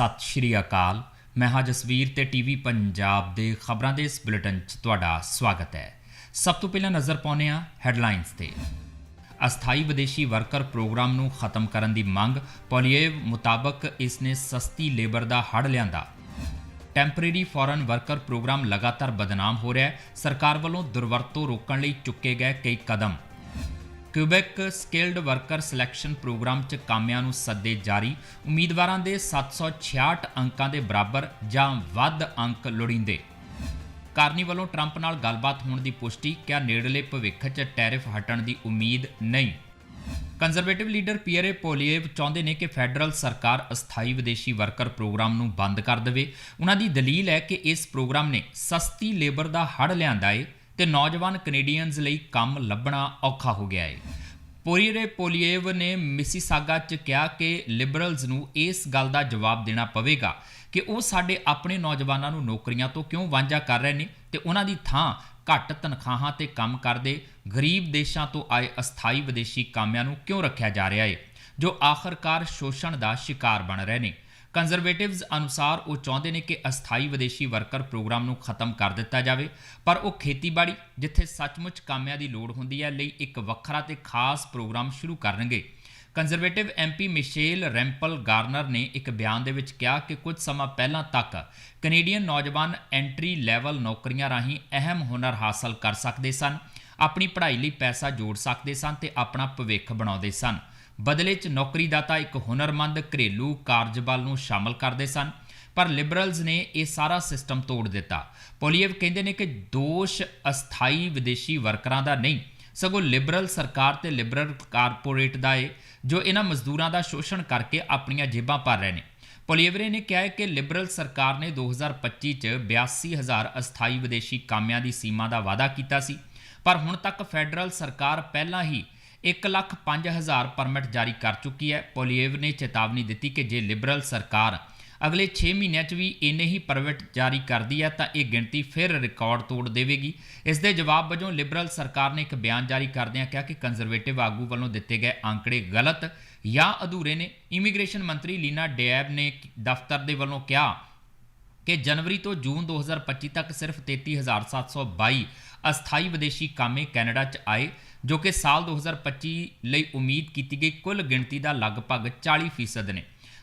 ਸਤਿ ਸ਼੍ਰੀ ਅਕਾਲ। ਮੈਂ ਹਾਂ ਜਸਵੀਰ ਤੇ ਟੀਵੀ ਪੰਜਾਬ ਦੇ ਖਬਰਾਂ ਦੇ ਇਸ ਬੁਲੇਟਿਨ 'ਚ ਤੁਹਾਡਾ ਸਵਾਗਤ ਹੈ। ਸਭ ਤੋਂ ਪਹਿਲਾਂ ਨਜ਼ਰ ਪਾਉਂਦੇ ਹਾਂ ਹੈਡਲਾਈਨਸ ਤੇ। ਅਸਥਾਈ ਵਿਦੇਸ਼ੀ ਵਰਕਰ ਪ੍ਰੋਗਰਾਮ ਨੂੰ ਖਤਮ ਕਰਨ ਦੀ ਮੰਗ ਪੋਲੀਏਵ ਮੁਤਾਬਕ ਇਸ ਨੇ ਸਸਤੀ ਲੇਬਰ ਦਾ ਹੜ ਲਿਆਂਦਾ। ਟੈਂਪਰੇਰੀ ਫੋਰਨ ਵਰਕਰ ਪ੍ਰੋਗਰਾਮ ਲਗਾਤਾਰ ਬਦਨਾਮ ਹੋ ਰਿਹਾ ਹੈ। ਸਰਕਾਰ ਵੱਲੋਂ ਦੁਰਵਰਤੋਂ ਰੋਕਣ ਲਈ ਚੁੱਕੇ ਗਏ ਕਈ ਕਦਮ। Quebec skilled worker selection program 'ਚ ਕਾਮਿਆਂ ਨੂੰ ਸੱਦੇ ਜਾਰੀ। ਉਮੀਦਵਾਰਾਂ ਦੇ 766 ਅੰਕਾਂ ਦੇ ਬਰਾਬਰ ਜਾਂ ਵੱਧ ਅੰਕ ਲੋੜੀਂਦੇ। ਕਾਰਨੀ ਵੱਲੋਂ ਟਰੰਪ ਨਾਲ ਗੱਲਬਾਤ ਹੋਣ ਦੀ ਪੁਸ਼ਟੀ, ਕਿਹਾ ਨੇੜਲੇ ਭਵਿੱਖ 'ਚ ਟੈਰਿਫ ਹਟਣ ਦੀ ਉਮੀਦ ਨਹੀਂ। ਕੰਜ਼ਰਵੇਟਿਵ ਲੀਡਰ ਪੀਅਰੇ ਪੋਲੀਏਵ ਚਾਹੁੰਦੇ ਨੇ ਕਿ ਫੈਡਰਲ ਸਰਕਾਰ ਅਸਥਾਈ ਵਿਦੇਸ਼ੀ ਵਰਕਰ ਪ੍ਰੋਗਰਾਮ ਨੂੰ ਬੰਦ ਕਰ ਦੇਵੇ। ਉਹਨਾਂ ਦੀ ਦਲੀਲ ਹੈ ਕਿ ਇਸ ਪ੍ਰੋਗਰਾਮ ਨੇ ਸਸਤੀ ਲੇਬਰ ਦਾ ਹੜ ਲਿਆਂਦਾ ਏ। ਤੇ ਨੌਜਵਾਨ ਕੈਨੇਡੀਅਨਸ ਲਈ ਕੰਮ ਲੱਭਣਾ ਔਖਾ ਹੋ ਗਿਆ ਹੈ ਪੋਰੀਰੇ ਪੋਲੀਏਵ ਨੇ ਮਿਸੀਸਾਗਾ 'ਚ ਕਿਹਾ ਕਿ ਲਿਬਰਲਜ਼ ਨੂੰ ਇਸ ਗੱਲ ਦਾ ਜਵਾਬ ਦੇਣਾ ਪਵੇਗਾ ਕਿ ਉਹ ਸਾਡੇ ਆਪਣੇ ਨੌਜਵਾਨਾਂ ਨੂੰ ਨੌਕਰੀਆਂ ਤੋਂ ਕਿਉਂ ਵਾਂਝਾ ਕਰ ਰਹੇ ਨੇ ਤੇ ਉਹਨਾਂ ਦੀ ਥਾਂ ਘੱਟ ਤਨਖਾਹਾਂ ਤੇ ਕੰਮ ਕਰਦੇ ਗਰੀਬ ਦੇਸ਼ਾਂ ਤੋਂ ਆਏ ਅਸਥਾਈ ਵਿਦੇਸ਼ੀ ਕਾਮਿਆਂ ਨੂੰ ਕਿਉਂ ਰੱਖਿਆ ਜਾ ਰਿਹਾ ਹੈ ਜੋ ਆਖਰਕਾਰ ਸ਼ੋਸ਼ਣ ਦਾ ਸ਼ਿਕਾਰ ਬਣ ਰਹੇ ਨੇ। ਕੰਜ਼ਰਵੇਟਿਵਸ ਅਨੁਸਾਰ ਉਹ ਚਾਹੁੰਦੇ ਨੇ ਕਿ ਅਸਥਾਈ ਵਿਦੇਸ਼ੀ ਵਰਕਰ ਪ੍ਰੋਗਰਾਮ ਨੂੰ ਖਤਮ ਕਰ ਦਿੱਤਾ ਜਾਵੇ, ਪਰ ਉਹ ਖੇਤੀਬਾੜੀ, ਜਿੱਥੇ ਸੱਚਮੁੱਚ ਕਾਮਿਆਂ ਦੀ ਲੋੜ ਹੁੰਦੀ ਹੈ, ਲਈ ਇੱਕ ਵੱਖਰਾ ਤੇ ਖਾਸ ਪ੍ਰੋਗਰਾਮ ਸ਼ੁਰੂ ਕਰਨਗੇ। Conservative MP Michelle Rempel Garner ਨੇ ਇੱਕ ਬਿਆਨ ਦੇ ਵਿੱਚ ਕਿਹਾ ਕਿ ਕੁਝ ਸਮਾਂ ਪਹਿਲਾਂ ਤੱਕ ਕੈਨੇਡੀਅਨ ਨੌਜਵਾਨ ਐਂਟਰੀ ਲੈਵਲ ਨੌਕਰੀਆਂ ਰਾਹੀਂ ਅਹਿਮ ਹੁਨਰ ਹਾਸਲ ਕਰ ਸਕਦੇ ਸਨ, ਆਪਣੀ ਪੜ੍ਹਾਈ ਲਈ ਪੈਸਾ ਜੋੜ ਸਕਦੇ ਸਨ ਤੇ ਆਪਣਾ ਭਵਿੱਖ ਬਣਾਉਂਦੇ ਸਨ। ਬਦਲੇ 'ਚ ਨੌਕਰੀ ਦਾਤਾ ਇੱਕ ਹੁਨਰਮੰਦ ਘਰੇਲੂ ਕਾਰਜਬਲ ਨੂੰ ਸ਼ਾਮਲ ਕਰਦੇ ਸਨ, ਪਰ ਲਿਬਰਲਜ਼ ਨੇ ਇਹ ਸਾਰਾ ਸਿਸਟਮ ਤੋੜ ਦਿੱਤਾ। ਪੋਲੀਏਵ ਕਹਿੰਦੇ ਨੇ ਕਿ ਦੋਸ਼ ਅਸਥਾਈ ਵਿਦੇਸ਼ੀ ਵਰਕਰਾਂ ਦਾ ਨਹੀਂ, ਸਗੋਂ ਲਿਬਰਲ ਸਰਕਾਰ ਤੇ ਲਿਬਰਲ ਕਾਰਪੋਰੇਟ ਦਾ ਏ, ਜੋ ਇਹਨਾਂ ਮਜ਼ਦੂਰਾਂ ਦਾ ਸ਼ੋਸ਼ਣ ਕਰਕੇ ਆਪਣੀਆਂ ਜੇਬਾਂ ਭਰ ਰਹੇ ਨੇ। ਪੋਲੀਏਵਰੇ ਨੇ ਕਿਹਾ ਹੈ ਕਿ ਲਿਬਰਲ ਸਰਕਾਰ ਨੇ 2025 ਚ 82000 ਅਸਥਾਈ ਵਿਦੇਸ਼ੀ ਕਾਮਿਆਂ ਦੀ ਸੀਮਾ ਦਾ ਵਾਅਦਾ ਕੀਤਾ ਸੀ, ਪਰ ਹੁਣ ਤੱਕ ਫੈਡਰਲ ਸਰਕਾਰ ਪਹਿਲਾਂ ਹੀ 105000 ਪਰਮਿਟ ਜਾਰੀ ਕਰ ਚੁੱਕੀ ਹੈ। ਪੋਲੀਏਵ ਨੇ ਚੇਤਾਵਨੀ ਦਿੱਤੀ ਕਿ ਜੇ ਲਿਬਰਲ ਸਰਕਾਰ ਅਗਲੇ 6 ਮਹੀਨਿਆਂ 'ਚ ਵੀ ਇੰਨੇ ਹੀ ਪਰਮਿਟ ਜਾਰੀ ਕਰਦੀ ਹੈ ਤਾਂ ਇਹ ਗਿਣਤੀ ਫਿਰ ਰਿਕਾਰਡ ਤੋੜ ਦੇਵੇਗੀ। ਇਸ ਦੇ ਜਵਾਬ ਵਜੋਂ ਲਿਬਰਲ ਸਰਕਾਰ ਨੇ ਇੱਕ ਬਿਆਨ ਜਾਰੀ ਕਰਦਿਆਂ ਕਿਹਾ ਕਿ ਕੰਜ਼ਰਵੇਟਿਵ ਆਗੂ ਵੱਲੋਂ ਦਿੱਤੇ ਗਏ ਅੰਕੜੇ ਗਲਤ ਜਾਂ ਅਧੂਰੇ ਨੇ। ਇਮੀਗ੍ਰੇਸ਼ਨ ਮੰਤਰੀ ਲੀਨਾ ਡੈਬ ਨੇ ਦਫ਼ਤਰ ਦੇ ਵੱਲੋਂ ਕਿਹਾ ਕਿ ਜਨਵਰੀ ਤੋਂ ਜੂਨ 2025 ਤੱਕ ਸਿਰਫ 33722 ਅਸਥਾਈ ਵਿਦੇਸ਼ੀ ਕਾਮੇ ਕੈਨੇਡਾ 'ਚ ਆਏ। ਜੋ ਕਿ ਸਾਲ 2025 ਲਈ ਉਮੀਦ ਕੀਤੀ ਗਈ ਕੁੱਲ ਗਿਣਤੀ ਦਾ ਲਗਭਗ 40% ਨੇ।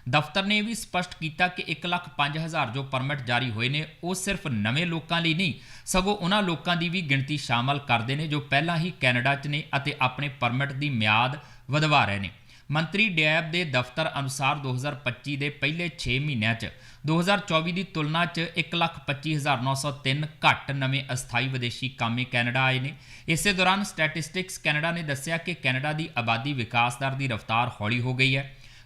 ਦਫ਼ਤਰ ਨੇ ਇਹ ਵੀ ਸਪਸ਼ਟ ਕੀਤਾ ਕਿ 1,05,000 ਜੋ ਪਰਮਿਟ ਜਾਰੀ ਹੋਏ ਨੇ ਉਹ ਸਿਰਫ ਨਵੇਂ ਲੋਕਾਂ ਲਈ ਨਹੀਂ ਸਗੋਂ ਉਹਨਾਂ ਲੋਕਾਂ ਦੀ ਵੀ ਗਿਣਤੀ ਸ਼ਾਮਲ ਕਰਦੇ ਨੇ ਜੋ ਪਹਿਲਾਂ ਹੀ ਕੈਨੇਡਾ 'ਚ ਨੇ ਅਤੇ ਆਪਣੇ ਪਰਮਿਟ ਦੀ ਮਿਆਦ ਵਧਵਾ ਰਹੇ ਨੇ। ਮੰਤਰੀ ਡੈਬ ਦੇ ਦਫ਼ਤਰ ਅਨੁਸਾਰ 2025 ਦੇ ਪਹਿਲੇ 6 ਮਹੀਨਿਆਂ 'ਚ 2024 ਦੀ ਤੁਲਨਾ 'ਚ 125903 ਘੱਟ ਨਵੇਂ ਅਸਥਾਈ ਵਿਦੇਸ਼ੀ ਕਾਮੇ ਕੈਨੇਡਾ ਆਏ ਨੇ। ਇਸੇ ਦੌਰਾਨ ਸਟੈਟਿਸਟਿਕਸ ਕੈਨੇਡਾ ਨੇ ਦੱਸਿਆ ਕਿ ਕੈਨੇਡਾ ਦੀ ਆਬਾਦੀ ਵਿਕਾਸ ਦਰ ਦੀ ਰਫ਼ਤਾਰ ਹੌਲੀ ਹੋ ਗਈ ਹੈ।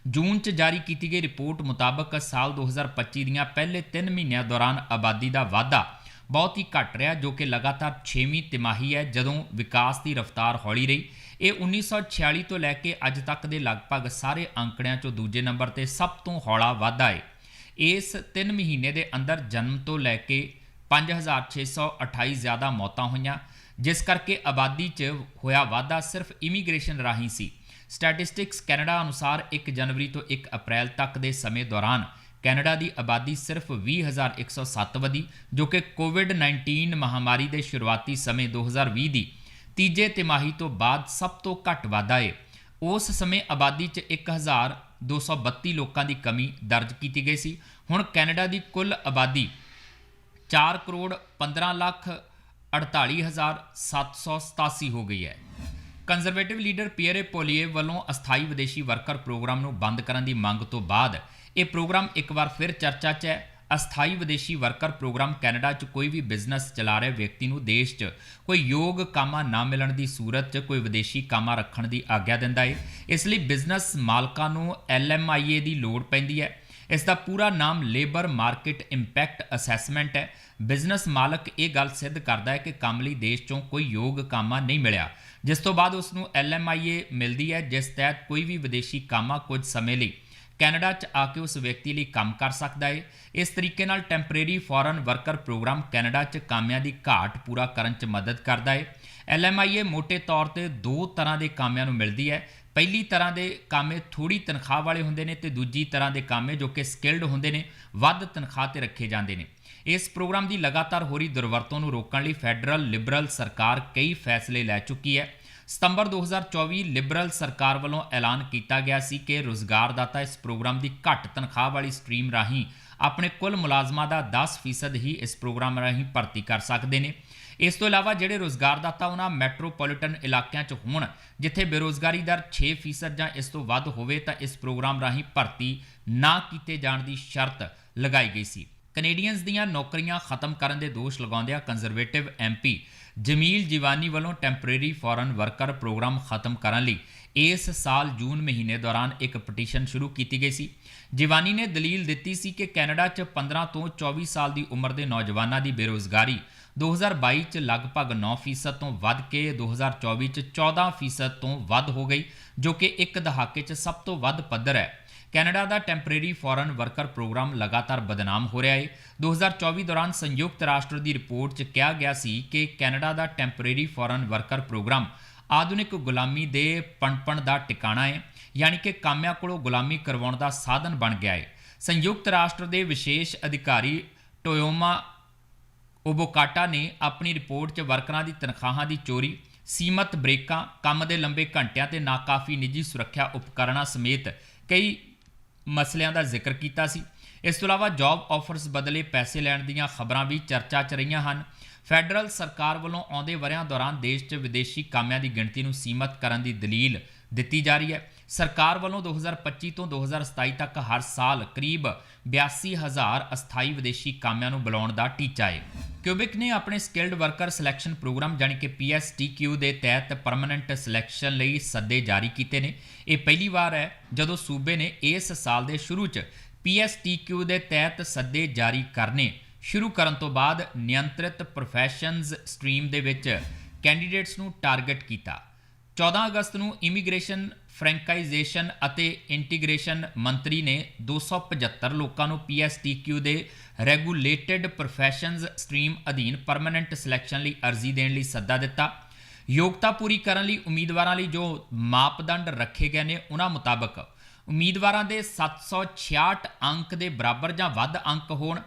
ਜੂਨ 'ਚ ਜਾਰੀ ਕੀਤੀ ਗਈ ਰਿਪੋਰਟ ਮੁਤਾਬਕ ਸਾਲ 2025 ਦੀਆਂ ਪਹਿਲੇ 3 ਮਹੀਨਿਆਂ ਦੌਰਾਨ ਆਬਾਦੀ ਦਾ ਵਾਧਾ ਬਹੁਤ ਹੀ ਘਟ ਰਿਹਾ, ਜੋ ਕਿ ਲਗਾਤਾਰ 6ਵੀਂ ਤਿਮਾਹੀ ਹੈ, ਜਦੋਂ ਵਿਕਾਸ ਦੀ ਰਫ਼ਤਾਰ ਹੌਲੀ ਰਹੀ। ਇਹ 1946 ਤੋਂ ਲੈ ਕੇ ਅੱਜ ਤੱਕ ਦੇ ਲਗਭਗ ਸਾਰੇ ਅੰਕੜਿਆਂ 'ਚੋਂ ਦੂਜੇ ਨੰਬਰ ਤੇ ਸਭ ਤੋਂ ਹੌਲਾ ਵਾਧਾ ਹੈ ਇਸ 3 ਮਹੀਨੇ ਦੇ ਅੰਦਰ ਜਨਮ ਤੋਂ ਲੈ ਕੇ 5628 ਜ਼ਿਆਦਾ ਮੌਤਾਂ ਹੋਈਆਂ, ਜਿਸ ਕਰਕੇ ਆਬਾਦੀ 'ਚ ਹੋਇਆ ਵਾਧਾ ਸਿਰਫ ਇਮੀਗ੍ਰੇਸ਼ਨ ਰਾਹੀਂ ਸੀ। ਸਟੈਟਿਸਟਿਕਸ ਕੈਨੇਡਾ ਅਨੁਸਾਰ 1 ਜਨਵਰੀ ਤੋਂ 1 ਅਪ੍ਰੈਲ ਤੱਕ ਦੇ ਸਮੇਂ ਦੌਰਾਨ ਕੈਨੇਡਾ ਦੀ ਆਬਾਦੀ ਸਿਰਫ 20107 ਵਧੀ, ਜੋ ਕਿ ਕੋਵਿਡ-19 ਮਹਾਮਾਰੀ ਦੇ ਸ਼ੁਰੂਆਤੀ ਸਮੇਂ 2020 ਦੀ ਤੀਜੇ ਤਿਮਾਹੀ ਤੋਂ ਬਾਅਦ ਸਭ ਤੋਂ ਘੱਟ ਵਾਧਾ ਹੈ ਉਸ ਸਮੇਂ ਆਬਾਦੀ 'ਚ 1232 ਲੋਕਾਂ ਦੀ ਕਮੀ ਦਰਜ ਕੀਤੀ ਗਈ ਸੀ। ਹੁਣ ਕੈਨੇਡਾ ਦੀ ਕੁੱਲ ਆਬਾਦੀ 4 ਕਰੋੜ 15 ਲੱਖ 48787 ਹੋ ਗਈ ਹੈ। ਕੰਜ਼ਰਵੇਟਿਵ ਲੀਡਰ ਪੀਅਰੇ ਪੋਲੀਏ ਵੱਲੋਂ ਅਸਥਾਈ ਵਿਦੇਸ਼ੀ ਵਰਕਰ ਪ੍ਰੋਗਰਾਮ ਨੂੰ ਬੰਦ ਕਰਨ ਦੀ ਮੰਗ ਤੋਂ ਬਾਅਦ ਇਹ ਪ੍ਰੋਗਰਾਮ ਇੱਕ ਵਾਰ ਫਿਰ ਚਰਚਾ 'ਚ ਹੈ। ਅਸਥਾਈ ਵਿਦੇਸ਼ੀ ਵਰਕਰ ਪ੍ਰੋਗਰਾਮ ਕੈਨੇਡਾ 'ਚ ਕੋਈ ਵੀ ਬਿਜ਼ਨਸ ਚਲਾ ਰਿਹਾ ਵਿਅਕਤੀ ਨੂੰ ਦੇਸ਼ 'ਚ ਕੋਈ ਯੋਗ ਕਾਮਾ ਨਾ ਮਿਲਣ ਦੀ ਸੂਰਤ 'ਚ ਕੋਈ ਵਿਦੇਸ਼ੀ ਕਾਮਾ ਰੱਖਣ ਦੀ ਆਗਿਆ ਦਿੰਦਾ ਏ। ਇਸ ਲਈ ਬਿਜ਼ਨਸ ਮਾਲਕਾਂ ਨੂੰ ਐਲਐਮਆਈਏ ਦੀ ਲੋੜ ਪੈਂਦੀ ਹੈ ਇਸ ਦਾ ਪੂਰਾ ਨਾਮ ਲੇਬਰ ਮਾਰਕੀਟ ਇੰਪੈਕਟ ਅਸੈਸਮੈਂਟ ਹੈ ਬਿਜ਼ਨਸ ਮਾਲਕ ਇਹ ਗੱਲ ਸਿੱਧ ਕਰਦਾ ਹੈ ਕਿ ਕੰਮ ਲਈ ਦੇਸ਼ 'ਚੋਂ ਕੋਈ ਯੋਗ ਕਾਮਾ ਨਹੀਂ ਮਿਲਿਆ। ਜਿਸ ਤੋਂ ਬਾਅਦ ਉਸ ਨੂੰ ਐਲਐਮਆਈਏ ਮਿਲਦੀ ਹੈ ਜਿਸ ਤਹਿਤ ਕੋਈ ਵੀ ਵਿਦੇਸ਼ੀ ਕਾਮਾ ਕੁਝ ਸਮੇਂ ਲਈ ਕੈਨੇਡਾ 'ਚ ਆ ਕੇ ਉਸ ਵਿਅਕਤੀ ਲਈ ਕੰਮ ਕਰ ਸਕਦਾ ਹੈ ਇਸ ਤਰੀਕੇ ਨਾਲ temporary foreign worker program Canada 'ਚ ਕਾਮਿਆਂ ਦੀ ਘਾਟ ਪੂਰਾ ਕਰਨ 'ਚ ਮਦਦ ਕਰਦਾ ਹੈ ਐਲਐਮਆਈਏ ਮੋٹے ਤੌਰ ਤੇ ਦੋ ਤਰ੍ਹਾਂ ਦੇ ਕਾਮਿਆਂ ਨੂੰ ਮਿਲਦੀ ਹੈ। ਪਹਿਲੀ ਤਰ੍ਹਾਂ ਦੇ ਕਾਮੇ ਥੋੜੀ ਤਨਖਾਹ ਵਾਲੇ ਹੁੰਦੇ ਨੇ ਤੇ ਦੂਜੀ ਤਰ੍ਹਾਂ ਦੇ ਕਾਮੇ ਜੋ ਕਿ ਸਕਿਲਡ ਹੁੰਦੇ ਨੇ, ਵੱਧ ਤਨਖਾਹ ਤੇ ਰੱਖੇ ਜਾਂਦੇ ਨੇ। ਇਸ ਪ੍ਰੋਗਰਾਮ ਦੀ ਲਗਾਤਾਰ ਹੋ ਰਹੀ ਦੁਰਵਰਤੋਂ ਨੂੰ ਰੋਕਣ ਲਈ ਫੈਡਰਲ, ਲਿਬਰਲ ਸਰਕਾਰ ਕਈ ਫੈਸਲੇ ਲੈ ਚੁੱਕੀ ਹੈ। ਸਤੰਬਰ 2024 ਲਿਬਰਲ ਸਰਕਾਰ ਵੱਲੋਂ ਐਲਾਨ ਕੀਤਾ ਗਿਆ ਸੀ ਕਿ ਰੁਜ਼ਗਾਰਦਾਤਾ ਇਸ ਪ੍ਰੋਗਰਾਮ ਦੀ ਘੱਟ ਤਨਖਾਹ ਵਾਲੀ ਸਟਰੀਮ ਰਾਹੀਂ ਆਪਣੇ ਕੁੱਲ ਮੁਲਾਜ਼ਮਾਂ ਦਾ 10% ਹੀ ਇਸ ਪ੍ਰੋਗਰਾਮ ਰਾਹੀਂ ਭਰਤੀ ਕਰ ਸਕਦੇ ਨੇ। ਇਸ ਤੋਂ ਇਲਾਵਾ ਜਿਹੜੇ ਰੁਜ਼ਗਾਰਦਾਤਾ ਉਹਨਾਂ ਮੈਟਰੋਪੋਲੀਟਨ ਇਲਾਕਿਆਂ 'ਚ ਹੋਣ, ਜਿੱਥੇ ਬੇਰੋਜ਼ਗਾਰੀ ਦਰ 6% ਜਾਂ ਇਸ ਤੋਂ ਵੱਧ ਹੋਵੇ ਤਾਂ ਇਸ ਪ੍ਰੋਗਰਾਮ ਰਾਹੀਂ ਭਰਤੀ ਨਾ ਕੀਤੇ ਜਾਣ ਦੀ ਸ਼ਰਤ ਲਗਾਈ ਗਈ ਸੀ। ਕੈਨੇਡੀਅਨਸ ਦੀਆਂ ਨੌਕਰੀਆਂ ਖਤਮ ਕਰਨ ਦੇ ਦੋਸ਼ ਲਗਾਉਂਦਿਆਂ ਕੰਜ਼ਰਵੇਟਿਵ ਐਮਪੀ ਜਮੀਲ ਜੀਵਾਨੀ ਵੱਲੋਂ ਟੈਂਪਰੇਰੀ ਫੋਰਨ ਵਰਕਰ ਪ੍ਰੋਗਰਾਮ ਖਤਮ ਕਰਨ ਲਈ ਇਸ ਸਾਲ ਜੂਨ ਮਹੀਨੇ ਦੌਰਾਨ ਇੱਕ ਪਟੀਸ਼ਨ ਸ਼ੁਰੂ ਕੀਤੀ ਗਈ ਸੀ। ਜੀਵਾਨੀ ਨੇ ਦਲੀਲ ਦਿੱਤੀ ਸੀ ਕਿ ਕੈਨੇਡਾ 'ਚ 15 ਤੋਂ 24 ਸਾਲ ਦੀ ਉਮਰ ਦੇ ਨੌਜਵਾਨਾਂ ਦੀ ਬੇਰੋਜ਼ਗਾਰੀ 2022 'ਚ ਲਗਭਗ 9% ਤੋਂ ਵੱਧ ਕੇ 2024 'ਚ 14% ਤੋਂ ਵੱਧ ਹੋ ਗਈ, ਜੋ ਕਿ ਇੱਕ ਦਹਾਕੇ 'ਚ ਸਭ ਤੋਂ ਵੱਧ ਪੱਧਰ ਹੈ। ਕੈਨੇਡਾ ਦਾ ਟੈਂਪਰੇਰੀ ਫੋਰਨ ਵਰਕਰ ਪ੍ਰੋਗਰਾਮ ਲਗਾਤਾਰ ਬਦਨਾਮ ਹੋ ਰਿਹਾ ਹੈ 2024 ਦੌਰਾਨ ਸੰਯੁਕਤ ਰਾਸ਼ਟਰ ਦੀ ਰਿਪੋਰਟ 'ਚ ਕਿਹਾ ਗਿਆ ਸੀ ਕਿ ਕੈਨੇਡਾ ਦਾ ਟੈਂਪਰੇਰੀ ਫੋਰਨ ਵਰਕਰ ਪ੍ਰੋਗਰਾਮ ਆਧੁਨਿਕ ਗੁਲਾਮੀ ਦੇ ਪਣਪਣ ਦਾ ਟਿਕਾਣਾ ਹੈ ਯਾਨੀ ਕਿ ਕਾਮਿਆਂ ਕੋਲੋਂ ਗੁਲਾਮੀ ਕਰਵਾਉਣ ਦਾ ਸਾਧਨ ਬਣ ਗਿਆ ਹੈ ਸੰਯੁਕਤ ਰਾਸ਼ਟਰ ਦੇ ਵਿਸ਼ੇਸ਼ ਅਧਿਕਾਰੀ ਟੋਯੋਮਾ ਓਬੋਕਾਟਾ ਨੇ ਆਪਣੀ ਰਿਪੋਰਟ 'ਚ ਵਰਕਰਾਂ ਦੀ ਤਨਖਾਹਾਂ ਦੀ ਚੋਰੀ, ਸੀਮਤ ਬ੍ਰੇਕਾਂ, ਕੰਮ ਦੇ ਲੰਬੇ ਘੰਟਿਆਂ ਤੇ ਨਾਕਾਫੀ ਨਿੱਜੀ ਸੁਰੱਖਿਆ ਉਪਕਰਨਾਂ ਸਮੇਤ ਕਈ ਮਸਲਿਆਂ ਦਾ ਜ਼ਿਕਰ ਕੀਤਾ ਸੀ। ਇਸ ਤੋਂ ਇਲਾਵਾ ਜੌਬ ਆਫਰਸ ਬਦਲੇ ਪੈਸੇ ਲੈਣ ਦੀਆਂ ਖਬਰਾਂ ਵੀ ਚਰਚਾ 'ਚ ਰਹੀਆਂ ਹਨ। ਫੈਡਰਲ ਸਰਕਾਰ ਵੱਲੋਂ ਆਉਂਦੇ ਵਰਿਆਂ ਦੌਰਾਨ ਦੇਸ਼ 'ਚ ਵਿਦੇਸ਼ੀ ਕਾਮਿਆਂ ਦੀ ਗਿਣਤੀ ਨੂੰ ਸੀਮਤ ਕਰਨ ਦੀ ਦਲੀਲ ਦਿੱਤੀ ਜਾ ਰਹੀ ਹੈ। ਸਰਕਾਰ ਵੱਲੋਂ 2025 ਤੋਂ 2027 ਤੱਕ ਹਰ ਸਾਲ ਕਰੀਬ 82000 ਅਸਥਾਈ ਵਿਦੇਸ਼ੀ ਕਾਮਿਆਂ ਨੂੰ ਬੁਲਾਉਣ ਦਾ ਟੀਚਾ ਹੈ ਕਿਊਬਿਕ ਨੇ ਆਪਣੇ ਸਕਿਲਡ ਵਰਕਰ ਸਿਲੈਕਸ਼ਨ ਪ੍ਰੋਗਰਾਮ ਜਾਨੀ ਕਿ PSTQ ਦੇ ਤਹਿਤ ਪਰਮਨੈਂਟ ਸਿਲੈਕਸ਼ਨ ਲਈ ਸੱਦੇ ਜਾਰੀ ਕੀਤੇ ਨੇ। ਇਹ ਪਹਿਲੀ ਵਾਰ ਹੈ ਜਦੋਂ ਸੂਬੇ ਨੇ ਇਸ ਸਾਲ ਦੇ ਸ਼ੁਰੂ 'ਚ PSTQ ਦੇ ਤਹਿਤ ਸੱਦੇ ਜਾਰੀ ਕਰਨੇ ਸ਼ੁਰੂ ਕਰਨ ਤੋਂ ਬਾਅਦ ਨਿਯੰਤਰਿਤ ਪ੍ਰੋਫੈਸ਼ਨਸ ਸਟਰੀਮ ਦੇ ਵਿੱਚ ਕੈਂਡੀਡੇਟਸ ਨੂੰ ਟਾਰਗੇਟ ਕੀਤਾ। 14 ਅਗਸਤ ਨੂੰ ਇਮੀਗ੍ਰੇਸ਼ਨ ਫਰੈਂਕਾਈਜ਼ੇਸ਼ਨ ਅਤੇ ਇੰਟੀਗ੍ਰੇਸ਼ਨ ਮੰਤਰੀ ਨੇ 275 ਲੋਕਾਂ ਨੂੰ PSTQ ਦੇ ਰੈਗੂਲੇਟਿਡ ਪ੍ਰੋਫੈਸ਼ਨਸ ਸਟਰੀਮ ਅਧੀਨ ਪਰਮਨੈਂਟ ਸਿਲੈਕਸ਼ਨ ਲਈ ਅਰਜ਼ੀ ਦੇਣ ਲਈ ਸੱਦਾ ਦਿੱਤਾ। ਯੋਗਤਾ ਪੂਰੀ ਕਰਨ ਲਈ ਉਮੀਦਵਾਰਾਂ ਲਈ ਜੋ ਮਾਪਦੰਡ ਰੱਖੇ ਗਏ ਨੇ, ਉਹਨਾਂ ਮੁਤਾਬਕ ਉਮੀਦਵਾਰਾਂ ਦੇ 766 ਅੰਕ ਦੇ ਬਰਾਬਰ ਜਾਂ ਵੱਧ ਅੰਕ ਹੋਣ,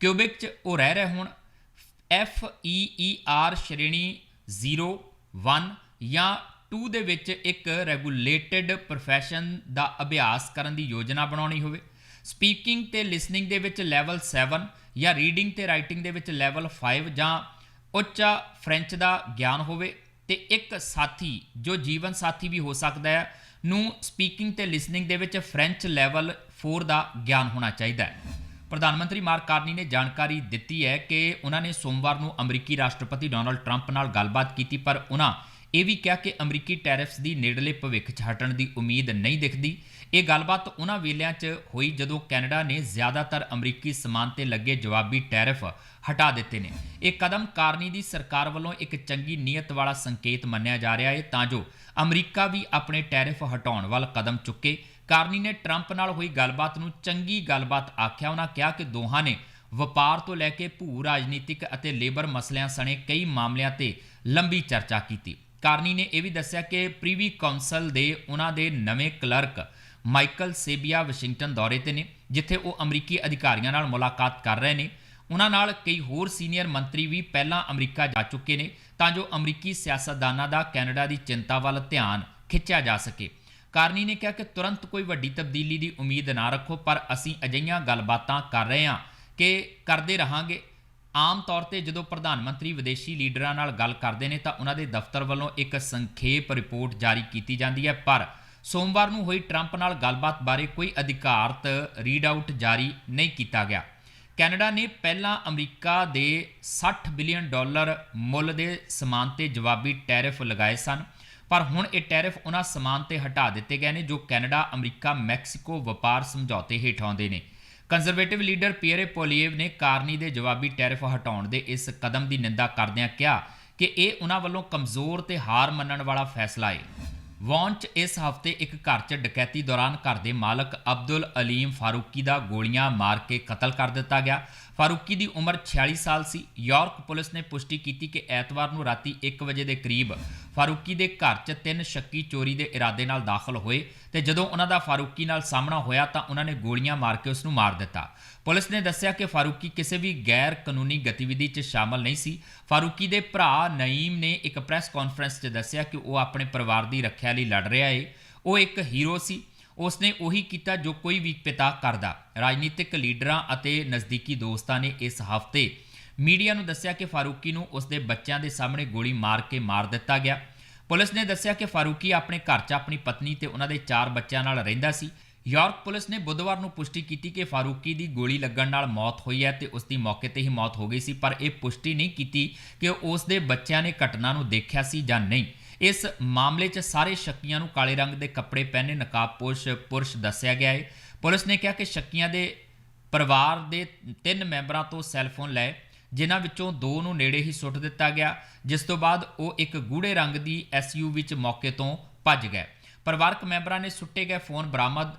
ਕਿਊਬਿਕ 'ਚ ਉਹ ਰਹਿ ਰਹੇ ਹੋਣ, ਐਫ ਈ ਈ ਆਰ ਸ਼੍ਰੇਣੀ 0 1 ਜਾਂ 2 ਦੇ ਵਿੱਚ ਇੱਕ ਰੈਗੂਲੇਟਿਡ ਪ੍ਰੋਫੈਸ਼ਨ ਦਾ ਅਭਿਆਸ ਕਰਨ ਦੀ ਯੋਜਨਾ ਬਣਾਉਣੀ ਹੋਵੇ। ਸਪੀਕਿੰਗ ਤੇ ਲਿਸਨਿੰਗ ਦੇ ਵਿੱਚ ਲੈਵਲ 7 ਜਾਂ ਰੀਡਿੰਗ ਤੇ ਰਾਈਟਿੰਗ ਦੇ ਵਿੱਚ ਲੈਵਲ 5 ਜਾਂ ਉੱਚਾ ਫ੍ਰੈਂਚ ਦਾ ਗਿਆਨ ਹੋਵੇ ਤੇ ਇੱਕ ਸਾਥੀ ਜੋ ਜੀਵਨ ਸਾਥੀ ਵੀ ਹੋ ਸਕਦਾ ਹੈ, ਨੂੰ ਸਪੀਕਿੰਗ ਤੇ ਲਿਸਨਿੰਗ ਦੇ ਵਿੱਚ ਫ੍ਰੈਂਚ ਲੈਵਲ 4 ਦਾ ਗਿਆਨ ਹੋਣਾ ਚਾਹੀਦਾ ਹੈ। ਪ੍ਰਧਾਨ ਮੰਤਰੀ ਮਾਰਕ ਕਾਰਨੀ ਨੇ ਜਾਣਕਾਰੀ ਦਿੱਤੀ ਹੈ ਕਿ ਉਹਨਾਂ ਨੇ ਸੋਮਵਾਰ ਨੂੰ ਅਮਰੀਕੀ ਰਾਸ਼ਟਰਪਤੀ ਡੋਨਲਡ ਟਰੰਪ ਨਾਲ ਗੱਲਬਾਤ ਕੀਤੀ, ਪਰ ਉਹਨਾਂ ਇਹ ਵੀ ਕਿਹਾ ਕਿ ਅਮਰੀਕੀ ਟੈਰਿਫਸ ਦੀ ਨੇੜਲੇ ਭਵਿੱਖ 'ਚ ਹਟਣ ਦੀ ਉਮੀਦ ਨਹੀਂ ਦਿਖਦੀ। ਇਹ ਗੱਲਬਾਤ ਉਹਨਾਂ ਵੇਲਿਆਂ 'ਚ ਹੋਈ ਜਦੋਂ ਕੈਨੇਡਾ ਨੇ ਜ਼ਿਆਦਾਤਰ ਅਮਰੀਕੀ ਸਮਾਨ ਤੇ ਲੱਗੇ ਜਵਾਬੀ ਟੈਰਿਫ ਹਟਾ ਦਿੱਤੇ ਨੇ। ਇਹ ਕਦਮ ਕਾਰਨੀ ਦੀ ਸਰਕਾਰ ਵੱਲੋਂ ਇੱਕ ਚੰਗੀ ਨੀਅਤ ਵਾਲਾ ਸੰਕੇਤ ਮੰਨਿਆ ਜਾ ਰਿਹਾ ਹੈ ਤਾਂ ਜੋ ਅਮਰੀਕਾ ਵੀ ਆਪਣੇ ਟੈਰਿਫ ਹਟਾਉਣ ਵੱਲ ਕਦਮ ਚੁੱਕੇ। ਕਾਰਨੀ ਨੇ ਟਰੰਪ ਨਾਲ ਹੋਈ ਗੱਲਬਾਤ ਨੂੰ ਚੰਗੀ ਗੱਲਬਾਤ ਆਖਿਆ। ਉਹਨਾਂ ਕਿਹਾ ਕਿ ਦੋਹਾਂ ਨੇ ਵਪਾਰ ਤੋਂ ਲੈ ਕੇ ਭੂ ਰਾਜਨੀਤਿਕ ਅਤੇ ਲੇਬਰ ਮਸਲਿਆਂ ਸਣੇ ਕਈ ਮਾਮਲਿਆਂ ਤੇ ਲੰਬੀ ਚਰਚਾ ਕੀਤੀ। ਕਾਰਨੀ ਨੇ ਇਹ ਵੀ ਦੱਸਿਆ ਕਿ ਪ੍ਰੀਵੀ ਕਾਉਂਸਲ ਦੇ ਉਹਨਾਂ ਦੇ ਨਵੇਂ ਕਲਰਕ ਮਾਈਕਲ ਸੇਬੀਆ ਵਾਸ਼ਿੰਗਟਨ ਦੌਰੇ ਤੇ ਨੇ, ਜਿੱਥੇ ਉਹ ਅਮਰੀਕੀ ਅਧਿਕਾਰੀਆਂ ਨਾਲ ਮੁਲਾਕਾਤ ਕਰ ਰਹੇ ਨੇ। ਉਹਨਾਂ ਨਾਲ ਕਈ ਹੋਰ ਸੀਨੀਅਰ ਮੰਤਰੀ ਵੀ ਪਹਿਲਾਂ ਅਮਰੀਕਾ ਜਾ ਚੁੱਕੇ ਨੇ, ਤਾਂ ਜੋ ਅਮਰੀਕੀ ਸਿਆਸਤਦਾਨਾਂ ਦਾ ਕੈਨੇਡਾ ਦੀ ਚਿੰਤਾ ਵੱਲ ਧਿਆਨ ਖਿੱਚਿਆ ਜਾ ਸਕੇ। ਕਾਰਨੀ ਨੇ ਕਿਹਾ ਕਿ ਤੁਰੰਤ ਕੋਈ ਵੱਡੀ ਤਬਦੀਲੀ ਦੀ ਉਮੀਦ ਨਾ ਰੱਖੋ, ਪਰ ਅਸੀਂ ਅਜਿਹੀਆਂ ਗੱਲਬਾਤਾਂ ਕਰ ਰਹੇ ਹਾਂ ਕਿ ਕਰਦੇ ਰਹਾਂਗੇ। ਆਮ ਤੌਰ ਤੇ ਜਦੋਂ ਪ੍ਰਧਾਨ ਮੰਤਰੀ ਵਿਦੇਸ਼ੀ ਲੀਡਰਾਂ ਨਾਲ ਗੱਲ ਕਰਦੇ ਨੇ ਤਾਂ ਉਹਨਾਂ ਦੇ ਦਫ਼ਤਰ ਵੱਲੋਂ ਇੱਕ ਸੰਖੇਪ ਰਿਪੋਰਟ ਜਾਰੀ ਕੀਤੀ ਜਾਂਦੀ ਹੈ, ਪਰ ਸੋਮਵਾਰ ਨੂੰ ਹੋਈ ਟਰੰਪ ਨਾਲ ਗੱਲਬਾਤ ਬਾਰੇ ਕੋਈ ਅਧਿਕਾਰਤ ਰੀਡ ਆਊਟ ਜਾਰੀ ਨਹੀਂ ਕੀਤਾ ਗਿਆ। ਕੈਨੇਡਾ ਨੇ ਪਹਿਲਾਂ ਅਮਰੀਕਾ ਦੇ 60 ਬਿਲੀਅਨ ਡਾਲਰ ਮੁੱਲ ਦੇ ਸਮਾਨ ਤੇ ਜਵਾਬੀ ਟੈਰਿਫ ਲਗਾਏ ਸਨ, ਪਰ ਹੁਣ ਇਹ ਟੈਰਿਫ ਉਹਨਾਂ ਸਮਾਨ ਤੇ ਹਟਾ ਦਿੱਤੇ ਗਏ ਨੇ, ਜੋ ਕੈਨੇਡਾ, ਅਮਰੀਕਾ, ਮੈਕਸੀਕੋ ਵਪਾਰ ਸਮਝੌਤੇ ਹੇਠ ਆਉਂਦੇ ਨੇ। ਕੰਜ਼ਰਵੇਟਿਵ ਲੀਡਰ ਪੀਅਰੇ ਪੋਲੀਏਵ ਨੇ ਕਾਰਨੀ ਦੇ ਜਵਾਬੀ ਟੈਰਿਫ ਹਟਾਉਣ ਦੇ ਇਸ ਕਦਮ ਦੀ ਨਿੰਦਾ ਕਰਦਿਆਂ ਕਿਹਾ ਕਿ ਇਹ ਉਹਨਾਂ ਵੱਲੋਂ ਕਮਜ਼ੋਰ ਤੇ ਹਾਰ ਮੰਨਣ ਵਾਲਾ ਫੈਸਲਾ ਹੈ ਵੌਨ 'ਚ ਇਸ ਹਫ਼ਤੇ ਇੱਕ ਘਰ 'ਚ ਡਕੈਤੀ ਦੌਰਾਨ ਘਰ ਦੇ ਮਾਲਕ ਅਬਦੁਲ ਅਲੀਮ ਫਾਰੂਕੀ ਦਾ ਗੋਲੀਆਂ ਮਾਰ ਕੇ ਕਤਲ ਕਰ ਦਿੱਤਾ ਗਿਆ। ਫਾਰੂਕੀ ਦੀ ਉਮਰ 46 ਸਾਲ ਸੀ। ਯਾਰਕ ਪੁਲਿਸ ਨੇ ਪੁਸ਼ਟੀ ਕੀਤੀ ਕਿ ਐਤਵਾਰ ਨੂੰ ਰਾਤੀ 1 ਵਜੇ ਦੇ ਕਰੀਬ ਫਾਰੂਕੀ ਦੇ ਘਰ 'ਚ ਤਿੰਨ ਸ਼ੱਕੀ ਚੋਰੀ ਦੇ ਇਰਾਦੇ ਨਾਲ ਦਾਖਲ ਹੋਏ ਤੇ ਜਦੋਂ ਉਹਨਾਂ ਦਾ ਫਾਰੂਕੀ ਨਾਲ ਸਾਹਮਣਾ ਹੋਇਆ ਤਾਂ ਉਹਨਾਂ ਨੇ ਗੋਲੀਆਂ ਮਾਰ ਕੇ ਉਸ ਨੂੰ ਮਾਰ ਦਿੱਤਾ। ਪੁਲਿਸ ਨੇ ਦੱਸਿਆ ਕਿ ਫਾਰੂਕੀ ਕਿਸੇ ਵੀ ਗੈਰ ਕਾਨੂੰਨੀ ਗਤੀਵਿਧੀ 'ਚ ਸ਼ਾਮਲ ਨਹੀਂ ਸੀ। ਫਾਰੂਕੀ ਦੇ ਭਰਾ ਨਈਮ ਨੇ ਇੱਕ ਪ੍ਰੈਸ ਕਾਨਫਰੰਸ 'ਚ ਦੱਸਿਆ ਕਿ ਉਹ ਆਪਣੇ ਪਰਿਵਾਰ ਦੀ ਰੱਖਿਆ ਲਈ ਲੜ ਰਿਹਾ ਏ। ਉਹ ਇੱਕ ਹੀਰੋ ਸੀ। ਉਸ ਨੇ ਉਹੀ ਕੀਤਾ ਜੋ ਕੋਈ ਵੀ ਪਿਤਾ ਕਰਦਾ। ਰਾਜਨੀਤਿਕ ਲੀਡਰਾਂ ਅਤੇ ਨਜ਼ਦੀਕੀ ਦੋਸਤਾਂ ਨੇ ਇਸ ਹਫ਼ਤੇ ਮੀਡੀਆ ਨੂੰ ਦੱਸਿਆ ਕਿ ਫਾਰੂਕੀ ਨੂੰ ਉਸ ਦੇ ਬੱਚਿਆਂ ਦੇ ਸਾਹਮਣੇ ਗੋਲੀ ਮਾਰ ਕੇ ਮਾਰ ਦਿੱਤਾ ਗਿਆ। ਪੁਲਿਸ ਨੇ ਦੱਸਿਆ ਕਿ ਫਾਰੂਕੀ ਆਪਣੇ ਘਰ 'ਚ ਆਪਣੀ ਪਤਨੀ ਤੇ ਉਹਨਾਂ ਦੇ ਚਾਰ ਬੱਚਿਆਂ ਨਾਲ ਰਹਿੰਦਾ ਸੀ। ਯਾਰਕ ਪੁਲਿਸ ਨੇ ਬੁੱਧਵਾਰ ਨੂੰ ਪੁਸ਼ਟੀ ਕੀਤੀ ਕਿ ਫਾਰੂਕੀ ਦੀ ਗੋਲੀ ਲੱਗਣ ਨਾਲ ਮੌਤ ਹੋਈ ਹੈ ਤੇ ਉਸ ਦੀ ਮੌਕੇ ਤੇ ਹੀ ਮੌਤ ਹੋ ਗਈ ਸੀ, ਪਰ ਇਹ ਪੁਸ਼ਟੀ ਨਹੀਂ ਕੀਤੀ ਕਿ ਉਸ ਦੇ ਬੱਚਿਆਂ ਨੇ ਘਟਨਾ ਨੂੰ ਦੇਖਿਆ ਸੀ ਜਾਂ ਨਹੀਂ। ਇਸ ਮਾਮਲੇ 'ਚ ਸਾਰੇ ਸ਼ੱਕੀਆਂ ਨੂੰ ਕਾਲੇ ਰੰਗ ਦੇ ਕੱਪੜੇ ਪਹਿਨੇ ਨਕਾਬਪੋਸ਼ ਪੁਰਸ਼ ਦੱਸਿਆ ਗਿਆ ਹੈ ਪੁਲਿਸ ਨੇ ਕਿਹਾ ਕਿ ਸ਼ੱਕੀਆਂ ਦੇ ਪਰਿਵਾਰ ਦੇ ਤਿੰਨ ਮੈਂਬਰਾਂ ਤੋਂ ਸੈੱਲ ਫੋਨ ਲਏ, ਜਿਨ੍ਹਾਂ ਵਿੱਚੋਂ ਦੋ ਨੂੰ ਨੇੜੇ ਹੀ ਸੁੱਟ ਦਿੱਤਾ ਗਿਆ, ਜਿਸ ਤੋਂ ਬਾਅਦ ਉਹ ਇੱਕ ਗੂੜੇ ਰੰਗ ਦੀ ਐਸਯੂ ਵਿੱਚ ਮੌਕੇ ਤੋਂ ਭੱਜ ਗਏ। ਪਰਿਵਾਰਕ ਮੈਂਬਰਾਂ ਨੇ ਸੁੱਟੇ ਗਏ ਫੋਨ ਬਰਾਮਦ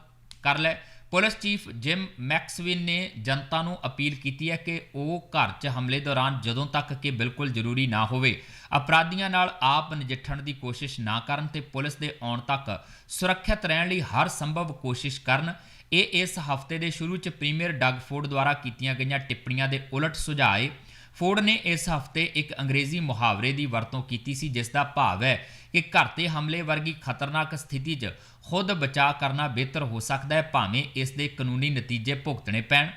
ਕਰ ਲਏ। ਪੁਲਿਸ ਚੀਫ ਜਿਮ ਮੈਕਸਵਿਨ ਨੇ ਜਨਤਾ ਨੂੰ ਅਪੀਲ ਕੀਤੀ ਹੈ ਕਿ ਉਹ ਘਰ 'ਚ ਹਮਲੇ ਦੌਰਾਨ ਜਦੋਂ ਤੱਕ ਕਿ ਬਿਲਕੁਲ ਜ਼ਰੂਰੀ ਨਾ ਹੋਵੇ। ਅਪਰਾਧੀਆਂ ਨਾਲ ਆਪ ਨਜਿੱਠਣ ਦੀ ਕੋਸ਼ਿਸ਼ ਨਾ ਕਰਨ ਤੇ ਪੁਲਿਸ ਦੇ ਆਉਣ ਤੱਕ ਸੁਰੱਖਿਅਤ ਰਹਿਣ ਲਈ ਹਰ ਸੰਭਵ ਕੋਸ਼ਿਸ਼ ਕਰਨ। ਇਹ ਇਸ ਹਫ਼ਤੇ ਦੇ ਸ਼ੁਰੂ 'ਚ ਪ੍ਰੀਮੀਅਰ ਡਗ ਫੋਰਡ ਦੁਆਰਾ ਕੀਤੀਆਂ ਗਈਆਂ ਟਿੱਪਣੀਆਂ ਦੇ ਉਲਟ ਸੁਝਾਏ ਫੋਰਡ ਨੇ ਇਸ ਹਫਤੇ ਇੱਕ ਅੰਗਰੇਜ਼ੀ ਮੁਹਾਵਰੇ ਦੀ ਵਰਤੋਂ ਕੀਤੀ ਸੀ ਜਿਸ ਦਾ ਭਾਵ ਹੈ ਕਿ ਘਰ ਤੇ ਹਮਲੇ ਵਰਗੀ ਖਤਰਨਾਕ ਸਥਿਤੀ 'ਚ ਖੁਦ ਬਚਾਅ ਕਰਨਾ ਬਿਹਤਰ ਹੋ ਸਕਦਾ ਹੈ ਭਾਵੇਂ ਇਸ ਦੇ ਕਾਨੂੰਨੀ ਨਤੀਜੇ ਭੁਗਤਣੇ ਪੈਣ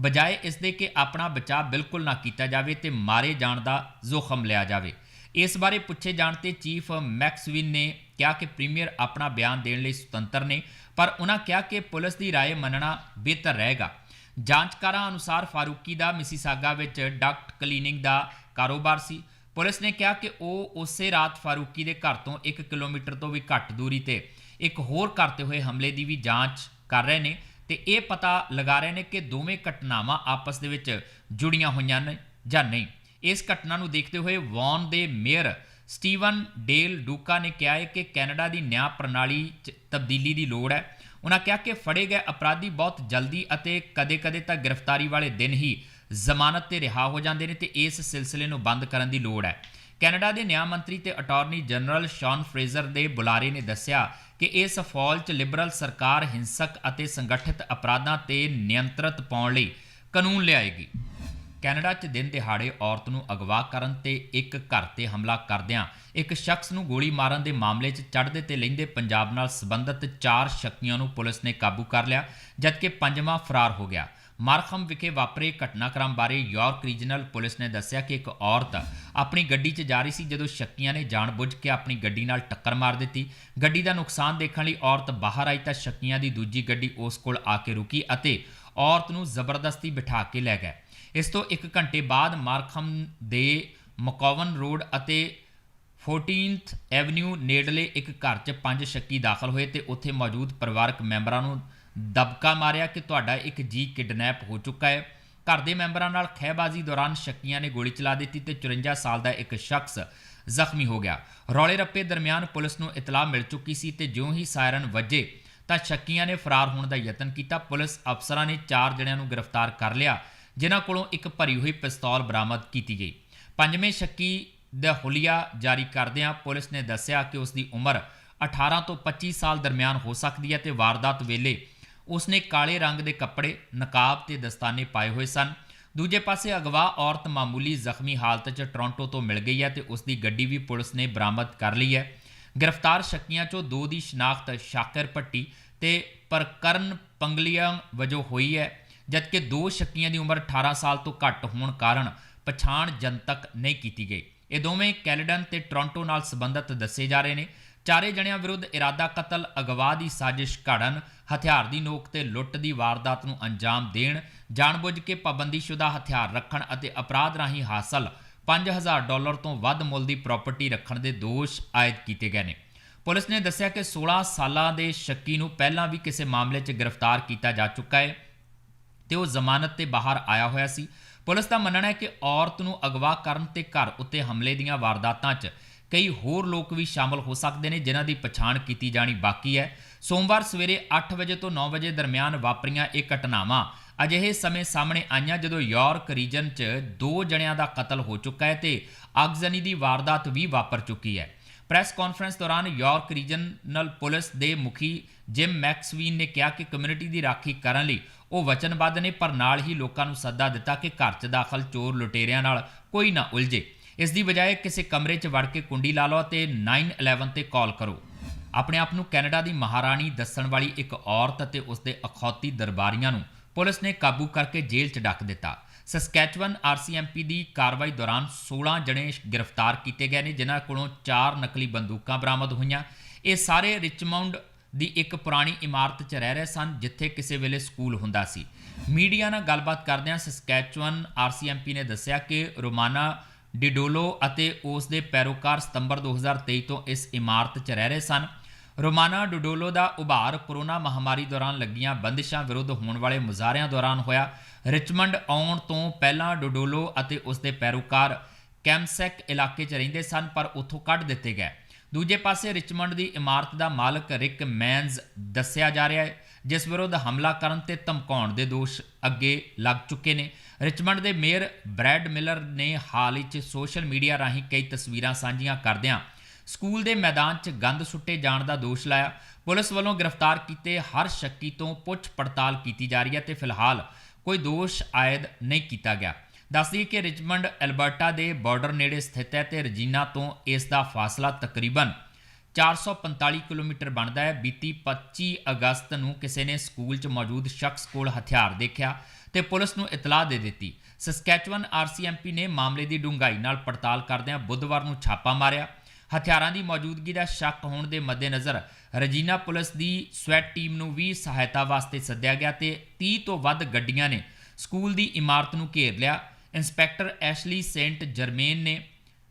ਬਜਾਏ ਇਸ ਦੇ ਕਿ ਆਪਣਾ ਬਚਾਅ ਬਿਲਕੁਲ ਨਾ ਕੀਤਾ ਜਾਵੇ ਤੇ ਮਾਰੇ ਜਾਣ ਦਾ ਜ਼ੋਖਮ ਲਿਆ ਜਾਵੇ ਇਸ ਬਾਰੇ ਪੁੱਛੇ ਜਾਣ ਤੇ ਚੀਫ ਮੈਕਸਵਿਨ ਨੇ ਕਿਹਾ ਕਿ ਪ੍ਰੀਮੀਅਰ ਆਪਣਾ ਬਿਆਨ ਦੇਣ ਲਈ ਸੁਤੰਤਰ ਨੇ ਪਰ ਉਹਨਾਂ ਕਿਹਾ ਕਿ ਪੁਲਿਸ ਦੀ رائے ਮੰਨਣਾ ਬਿਹਤਰ ਰਹੇਗਾ ਜਾਂਚਕਾਰਾਂ ਅਨੁਸਾਰ ਫਾਰੂਕੀ ਦਾ ਮਿਸੀਸਾਗਾ ਵਿੱਚ ਡਕਟ ਕਲੀਨਿੰਗ ਦਾ ਕਾਰੋਬਾਰ ਸੀ। ਪੁਲਿਸ ਨੇ ਕਿਹਾ ਕਿ ਉਹ ਉਸੇ ਰਾਤ ਫਾਰੂਕੀ ਦੇ ਘਰ ਤੋਂ 1 ਕਿਲੋਮੀਟਰ ਤੋਂ ਵੀ ਘੱਟ ਦੂਰੀ ਤੇ ਇੱਕ ਹੋਰ ਕਰਤੇ ਹੋਏ ਹਮਲੇ ਦੀ ਵੀ ਜਾਂਚ ਕਰ ਰਹੇ ਨੇ ਤੇ ਇਹ ਪਤਾ ਲਗਾ ਰਹੇ ਨੇ ਕਿ ਦੋਵੇਂ ਘਟਨਾਵਾਂ ਆਪਸ ਦੇ ਵਿੱਚ ਜੁੜੀਆਂ ਹੋਈਆਂ ਨੇ ਜਾਂ ਨਹੀਂ। ਇਸ ਘਟਨਾ ਨੂੰ ਦੇਖਦੇ ਹੋਏ ਵੌਨ ਦੇ ਮੇਅਰ ਸਟੀਵਨ ਡੇਲ ਡੂਕਾ ਨੇ ਕਿਹਾ ਹੈ ਕਿ ਕੈਨੇਡਾ ਦੀ ਨਿਆਂ ਪ੍ਰਣਾਲੀ 'ਚ ਤਬਦੀਲੀ ਦੀ ਲੋੜ ਹੈ। ਉਹਨਾਂ ਕਿਹਾ ਕਿ ਫੜੇ ਗਏ ਅਪਰਾਧੀ ਬਹੁਤ ਜਲਦੀ ਅਤੇ ਕਦੇ-ਕਦੇ ਤਾਂ ਗ੍ਰਿਫਤਾਰੀ ਵਾਲੇ ਦਿਨ ਹੀ ਜ਼ਮਾਨਤ ਤੇ ਰਿਹਾ ਹੋ ਜਾਂਦੇ ਨੇ ਤੇ ਇਸ ਸਿਲਸਿਲੇ ਨੂੰ ਬੰਦ ਕਰਨ ਦੀ ਲੋੜ ਹੈ। ਕੈਨੇਡਾ ਦੇ ਨਿਆਂ ਮੰਤਰੀ ਤੇ ਅਟਾਰਨੀ ਜਨਰਲ ਸ਼ੌਨ ਫਰੇਜ਼ਰ ਦੇ ਬੁਲਾਰੇ ਨੇ ਦੱਸਿਆ ਕਿ ਇਸ ਫੌਲ 'ਚ ਲਿਬਰਲ ਸਰਕਾਰ, ਹਿੰਸਕ ਅਤੇ ਸੰਗਠਿਤ ਅਪਰਾਧਾਂ ਤੇ ਨਿਯੰਤਰਤ ਪਾਉਣ ਲਈ ਕਾਨੂੰਨ ਲਿਆਏਗੀ। ਕੈਨੇਡਾ 'ਚ ਦਿਨ ਦਿਹਾੜੇ ਔਰਤ ਨੂੰ ਅਗਵਾ ਕਰਨ ਤੇ ਇੱਕ ਘਰ ਤੇ ਹਮਲਾ ਕਰਦਿਆਂ ਇੱਕ ਸ਼ਖਸ ਨੂੰ ਗੋਲੀ ਮਾਰਨ ਦੇ ਮਾਮਲੇ 'ਚ ਚੜ੍ਹਦੇ ਤੇ ਲੈਂਦੇ ਪੰਜਾਬ ਨਾਲ ਸੰਬੰਧਿਤ ਚਾਰ ਸ਼ੱਕੀਆਂ ਨੂੰ ਪੁਲਿਸ ਨੇ ਕਾਬੂ ਕਰ ਲਿਆ, ਜਦਕਿ ਪੰਜਵਾਂ ਫਰਾਰ ਹੋ ਗਿਆ। ਮਾਰਖਮ ਵਿਖੇ ਵਾਪਰੇ ਘਟਨਾਕ੍ਰਮ ਬਾਰੇ ਯਾਰਕ ਰੀਜਨਲ ਪੁਲਿਸ ਨੇ ਦੱਸਿਆ ਕਿ ਇੱਕ ਔਰਤ ਆਪਣੀ ਗੱਡੀ 'ਚ ਜਾ ਰਹੀ ਸੀ, ਜਦੋਂ ਸ਼ੱਕੀਆਂ ਨੇ ਜਾਣਬੁੱਝ ਕੇ ਆਪਣੀ ਗੱਡੀ ਨਾਲ ਟੱਕਰ ਮਾਰ ਦਿੱਤੀ। ਗੱਡੀ ਦਾ ਨੁਕਸਾਨ ਦੇਖਣ ਲਈ ਔਰਤ ਬਾਹਰ ਆਈ ਤਾਂ ਸ਼ੱਕੀਆਂ ਦੀ ਦੂਜੀ ਗੱਡੀ ਉਸ ਕੋਲ ਆ ਕੇ ਰੁਕੀ ਅਤੇ ਔਰਤ ਨੂੰ ਜ਼ਬਰਦਸਤੀ ਬਿਠਾ ਕੇ ਲੈ ਗਏ। ਇਸ ਤੋਂ 1 ਘੰਟੇ ਬਾਅਦ ਮਾਰਖਮ ਦੇ ਮਕੌਵਨ ਰੋਡ ਅਤੇ 14th ਐਵਨਿਊ ਨੇੜਲੇ ਇੱਕ ਘਰ 'ਚ ਪੰਜ ਸ਼ੱਕੀ ਦਾਖਲ ਹੋਏ ਤੇ ਉੱਥੇ ਮੌਜੂਦ ਪਰਿਵਾਰਕ ਮੈਂਬਰਾਂ ਨੂੰ ਦਬਕਾ ਮਾਰਿਆ ਕਿ ਤੁਹਾਡਾ ਇੱਕ ਜੀ ਕਿਡਨੈਪ ਹੋ ਚੁੱਕਾ ਹੈ। ਘਰ ਦੇ ਮੈਂਬਰਾਂ ਨਾਲ ਖਹਿਬਾਜ਼ੀ ਦੌਰਾਨ ਸ਼ੱਕੀਆਂ ਨੇ ਗੋਲੀ ਚਲਾ ਦਿੱਤੀ ਤੇ 54 ਸਾਲ ਦਾ ਇੱਕ ਸ਼ਖਸ ਜ਼ਖਮੀ ਹੋ ਗਿਆ। ਰੌਲੇ ਰੱਪੇ ਦਰਮਿਆਨ ਪੁਲਿਸ ਨੂੰ ਇਤਲਾਹ ਮਿਲ ਚੁੱਕੀ ਸੀ ਤੇ ਜਿਉਂ ਹੀ ਸਾਇਰਨ ਵੱਜੇ ਤਾਂ ਸ਼ੱਕੀਆਂ ਨੇ ਫਰਾਰ ਹੋਣ ਦਾ ਯਤਨ ਕੀਤਾ। ਪੁਲਿਸ ਅਫਸਰਾਂ ਨੇ ਚਾਰ ਜਣਿਆਂ ਨੂੰ ਗ੍ਰਿਫਤਾਰ ਕਰ ਲਿਆ। ਜਿਨ੍ਹਾਂ ਕੋਲੋਂ ਇੱਕ ਭਰੀ ਹੋਈ ਪਿਸਤੌਲ ਬਰਾਮਦ ਕੀਤੀ ਗਈ। ਪੰਜਵੇਂ ਸ਼ੱਕੀ ਦਾ ਹੁਲੀਆ ਜਾਰੀ ਕਰਦਿਆਂ ਪੁਲਿਸ ਨੇ ਦੱਸਿਆ ਕਿ ਉਸ ਦੀ ਉਮਰ 18 ਤੋਂ 25 ਸਾਲ ਦਰਮਿਆਨ ਹੋ ਸਕਦੀ ਹੈ ਤੇ ਵਾਰਦਾਤ ਵੇਲੇ ਉਸਨੇ ਕਾਲੇ ਰੰਗ ਦੇ ਕੱਪੜੇ, ਨਕਾਬ ਤੇ ਦਸਤਾਨੇ ਪਾਏ ਹੋਏ ਸਨ। ਦੂਜੇ ਪਾਸੇ ਅਗਵਾ ਔਰਤ ਮਾਮੂਲੀ ਜ਼ਖਮੀ ਹਾਲਤ 'ਚ ਟੋਰਾਂਟੋ ਤੋਂ ਮਿਲ ਗਈ ਹੈ ਤੇ ਉਸ ਦੀ ਗੱਡੀ ਵੀ ਪੁਲਿਸ ਨੇ ਬਰਾਮਦ ਕਰ ਲਈ ਹੈ। ਗ੍ਰਿਫਤਾਰ ਸ਼ੱਕੀਆਂ 'ਚੋਂ ਦੋ ਦੀ ਸ਼ਨਾਖਤ ਸ਼ਾਕਰ ਪੱਟੀ ਤੇ ਪ੍ਰਕਰਨ ਪੰਗਲੀਆਂ ਵਜੋਂ ਹੋਈ ਹੈ। ਜਦਕਿ ਦੋ ਸ਼ੱਕੀਆਂ ਦੀ ਉਮਰ 18 ਸਾਲ ਤੋਂ ਘੱਟ ਹੋਣ ਕਾਰਨ ਪਛਾਣ ਜਨਤਕ ਨਹੀਂ ਕੀਤੀ ਗਈ। ਇਹ ਦੋਵੇਂ ਕੈਲਡਨ ਤੇ ਟੋਰਾਂਟੋ ਨਾਲ ਸੰਬੰਧਿਤ ਦੱਸੇ ਜਾ ਰਹੇ ਨੇ। ਚਾਰੇ ਜਣਿਆਂ ਵਿਰੁੱਧ ਇਰਾਦਾ ਕਤਲ, ਅਗਵਾ ਦੀ ਸਾਜ਼ਿਸ਼ ਘੜਨ, ਹਥਿਆਰ ਦੀ ਨੋਕ ਤੇ ਲੁੱਟ ਦੀ ਵਾਰਦਾਤ ਨੂੰ ਅੰਜਾਮ ਦੇਣ, ਜਾਣਬੁੱਝ ਕੇ ਪਾਬੰਦੀਸ਼ੁਦਾ ਹਥਿਆਰ ਰੱਖਣ ਅਤੇ ਅਪਰਾਧ ਰਾਹੀਂ ਹਾਸਲ 5000 ਡਾਲਰ ਤੋਂ ਵੱਧ ਮੁੱਲ ਦੀ ਪ੍ਰਾਪਰਟੀ ਰੱਖਣ ਦੇ ਦੋਸ਼ ਆਇਦ ਕੀਤੇ ਗਏ ਨੇ। ਪੁਲਿਸ ਨੇ ਦੱਸਿਆ ਕਿ 16 ਸਾਲਾਂ ਦੇ ਸ਼ੱਕੀ ਨੂੰ ਪਹਿਲਾਂ ਵੀ ਕਿਸੇ ਮਾਮਲੇ 'ਚ ਗ੍ਰਿਫਤਾਰ ਕੀਤਾ ਜਾ ਚੁੱਕਾ ਹੈ। ਤੇ ਉਹ ਜ਼ਮਾਨਤ ਤੇ ਬਾਹਰ ਆਇਆ ਹੋਇਆ ਸੀ। ਪੁਲਿਸ ਦਾ ਮੰਨਣਾ ਹੈ ਕਿ ਔਰਤ ਨੂੰ ਅਗਵਾ ਕਰਨ ਤੇ ਘਰ ਉੱਤੇ ਹਮਲੇ ਦੀਆਂ ਵਾਰਦਾਤਾਂ 'ਚ ਕਈ ਹੋਰ ਲੋਕ ਵੀ ਸ਼ਾਮਲ ਹੋ ਸਕਦੇ ਨੇ, ਜਿਨ੍ਹਾਂ ਦੀ ਪਛਾਣ ਕੀਤੀ ਜਾਣੀ ਬਾਕੀ ਹੈ। ਸੋਮਵਾਰ ਸਵੇਰੇ 8 ਵਜੇ ਤੋਂ 9 ਵਜੇ ਦਰਮਿਆਨ ਵਾਪਰੀਆਂ ਇਹ ਘਟਨਾਵਾਂ ਅਜਿਹੇ ਸਮੇਂ ਸਾਹਮਣੇ ਆਈਆਂ ਜਦੋਂ ਯਾਰਕ ਰੀਜਨ 'ਚ ਦੋ ਜਣਿਆਂ ਦਾ ਕਤਲ ਹੋ ਚੁੱਕਾ ਹੈ ਤੇ ਅਗਜ਼ਨੀ ਦੀ ਵਾਰਦਾਤ ਵੀ ਵਾਪਰ ਚੁੱਕੀ ਹੈ। ਪ੍ਰੈਸ ਕਾਨਫਰੰਸ ਦੌਰਾਨ ਯਾਰਕ ਰੀਜਨਲ ਪੁਲਿਸ ਦੇ ਮੁਖੀ ਜਿਮ ਮੈਕਸਵੀਨ ਨੇ ਕਿਹਾ ਕਿ ਕਮਿਊਨਿਟੀ ਦੀ ਰਾਖੀ ਕਰਨ ਲਈ ਉਹ ਵਚਨਬੱਧ ਨੇ, ਪਰ ਨਾਲ ਹੀ ਲੋਕਾਂ ਨੂੰ ਸੱਦਾ ਦਿੱਤਾ ਕਿ ਘਰ 'ਚ ਦਾਖਲ ਚੋਰ ਲੁਟੇਰਿਆਂ ਨਾਲ ਕੋਈ ਨਾ ਉਲਝੇ। ਇਸ ਦੀ ਬਜਾਏ ਕਿਸੇ ਕਮਰੇ 'ਚ ਵੜ ਕੇ ਕੁੰਡੀ ਲਾ ਲਓ ਤੇ 911 ਤੇ ਕਾਲ ਕਰੋ। ਆਪਣੇ ਆਪ ਨੂੰ ਕੈਨੇਡਾ ਦੀ ਮਹਾਰਾਣੀ ਦੱਸਣ ਵਾਲੀ ਇੱਕ ਔਰਤ ਅਤੇ ਉਸ ਦੇ ਅਖੌਤੀ ਦਰਬਾਰੀਆਂ ਨੂੰ ਪੁਲਿਸ ਨੇ ਕਾਬੂ ਕਰਕੇ ਜੇਲ੍ਹ 'ਚ ਡੱਕ ਦਿੱਤਾ। ਸਸਕੈਚਵਨ ਆਰਸੀਐਮਪੀ ਦੀ ਕਾਰਵਾਈ ਦੌਰਾਨ 16 ਜਣੇ ਗ੍ਰਿਫਤਾਰ ਕੀਤੇ ਗਏ ਨੇ, ਜਿਨ੍ਹਾਂ ਕੋਲੋਂ 4 ਨਕਲੀ ਬੰਦੂਕਾਂ ਬਰਾਮਦ ਹੋਈਆਂ। ਇਹ ਸਾਰੇ ਰਿਚਮੌਂਡ ਦੀ ਇੱਕ ਪੁਰਾਣੀ ਇਮਾਰਤ 'ਚ ਰਹਿ ਰਹੇ ਸਨ, ਜਿੱਥੇ ਕਿਸੇ ਵੇਲੇ ਸਕੂਲ ਹੁੰਦਾ ਸੀ। ਮੀਡੀਆ ਨਾਲ ਗੱਲਬਾਤ ਕਰਦਿਆਂ ਸਸਕੈਚਵਨ ਆਰਸੀਐਮਪੀ ਨੇ ਦੱਸਿਆ ਕਿ ਰੋਮਾਨਾ ਡਿਡੋਲੋ ਅਤੇ ਉਸ ਦੇ ਪੈਰੋਕਾਰ ਸਤੰਬਰ 2023 ਤੋਂ ਇਸ ਇਮਾਰਤ 'ਚ ਰਹਿ ਰਹੇ ਸਨ। ਰੋਮਾਨਾ ਡੋਡੋਲੋ ਦਾ ਉਭਾਰ ਕੋਰੋਨਾ ਮਹਾਮਾਰੀ ਦੌਰਾਨ ਲੱਗੀਆਂ ਬੰਦਿਸ਼ਾਂ ਵਿਰੁੱਧ ਹੋਣ ਵਾਲੇ ਮੁਜ਼ਾਹਰਿਆਂ ਦੌਰਾਨ ਹੋਇਆ। ਰਿਚਮੰਡ ਆਉਣ ਤੋਂ ਪਹਿਲਾਂ ਡੋਡੋਲੋ ਅਤੇ ਉਸ ਦੇ ਪੈਰੋਕਾਰ ਕੈਮਸੈਕ ਇਲਾਕੇ 'ਚ ਰਹਿੰਦੇ ਸਨ, ਪਰ ਉੱਥੋਂ ਕੱਢ ਦਿੱਤੇ ਗਏ। ਦੂਜੇ ਪਾਸੇ ਰਿਚਮੰਡ ਦੀ ਇਮਾਰਤ ਦਾ ਮਾਲਕ ਰਿਕ ਮੈਨਜ਼ ਦੱਸਿਆ ਜਾ ਰਿਹਾ ਹੈ, ਜਿਸ ਵਿਰੁੱਧ ਹਮਲਾ ਕਰਨ ਤੇ ਧਮਕਾਉਣ ਦੇ ਦੋਸ਼ ਅੱਗੇ ਲੱਗ ਚੁੱਕੇ ਨੇ। ਰਿਚਮੰਡ ਦੇ ਮੇਅਰ ਬ੍ਰੈਡ ਮਿਲਰ ਨੇ ਹਾਲ ਹੀ 'ਚ ਸੋਸ਼ਲ ਮੀਡੀਆ ਰਾਹੀਂ ਕਈ ਤਸਵੀਰਾਂ ਸਾਂਝੀਆਂ ਕਰਦਿਆਂ ਸਕੂਲ ਦੇ ਮੈਦਾਨ 'ਚ ਗੰਦ ਸੁੱਟੇ ਜਾਣ ਦਾ ਦੋਸ਼ ਲਾਇਆ। ਪੁਲਿਸ ਵੱਲੋਂ ਗ੍ਰਿਫਤਾਰ ਕੀਤੇ ਹਰ ਸ਼ੱਕੀ ਤੋਂ ਪੁੱਛ ਪੜਤਾਲ ਕੀਤੀ ਜਾ ਰਹੀ ਹੈ ਤੇ ਫਿਲਹਾਲ ਕੋਈ ਦੋਸ਼ ਆਇਦ ਨਹੀਂ ਕੀਤਾ ਗਿਆ। ਦੱਸਦੀ ਕਿ ਰਿਚਮੰਡ ਐਲਬਰਟਾ ਦੇ ਬਾਰਡਰ ਨੇੜੇ ਸਥਿਤ ਹੈ ਤੇ ਰਜੀਨਾ ਤੋਂ ਇਸ ਦਾ ਫਾਸਲਾ ਤਕਰੀਬਨ 445 ਕਿਲੋਮੀਟਰ ਬਣਦਾ ਹੈ। ਬੀਤੀ 25 ਅਗਸਤ ਨੂੰ ਕਿਸੇ ਨੇ ਸਕੂਲ 'ਚ ਮੌਜੂਦ ਸ਼ਖਸ ਕੋਲ ਹਥਿਆਰ ਦੇਖਿਆ ਤੇ ਪੁਲਿਸ ਨੂੰ ਇਤਲਾਹ ਦੇ ਦਿੱਤੀ। ਸਸਕੈਚਵਨ ਆਰਸੀਐਮਪੀ ਨੇ ਮਾਮਲੇ ਦੀ ਡੂੰਘਾਈ ਨਾਲ ਪੜਤਾਲ ਕਰਦਿਆਂ ਬੁੱਧਵਾਰ ਨੂੰ ਛਾਪਾ ਮਾਰਿਆ। ਹਥਿਆਰਾਂ ਦੀ ਮੌਜੂਦਗੀ ਦਾ ਸ਼ੱਕ ਹੋਣ ਦੇ ਮੱਦੇਨਜ਼ਰ ਰਜੀਨਾ ਪੁਲਿਸ ਦੀ ਸਵੈਟ ਟੀਮ ਨੂੰ ਵੀ ਸਹਾਇਤਾ ਵਾਸਤੇ ਸੱਦਿਆ ਗਿਆ ਤੇ 30 ਤੋਂ ਵੱਧ ਗੱਡੀਆਂ ਨੇ ਸਕੂਲ ਦੀ ਇਮਾਰਤ ਨੂੰ ਘੇਰ ਲਿਆ। ਇੰਸਪੈਕਟਰ ਐਸ਼ਲੀ ਸੇਂਟ ਜਰਮੇਨ ਨੇ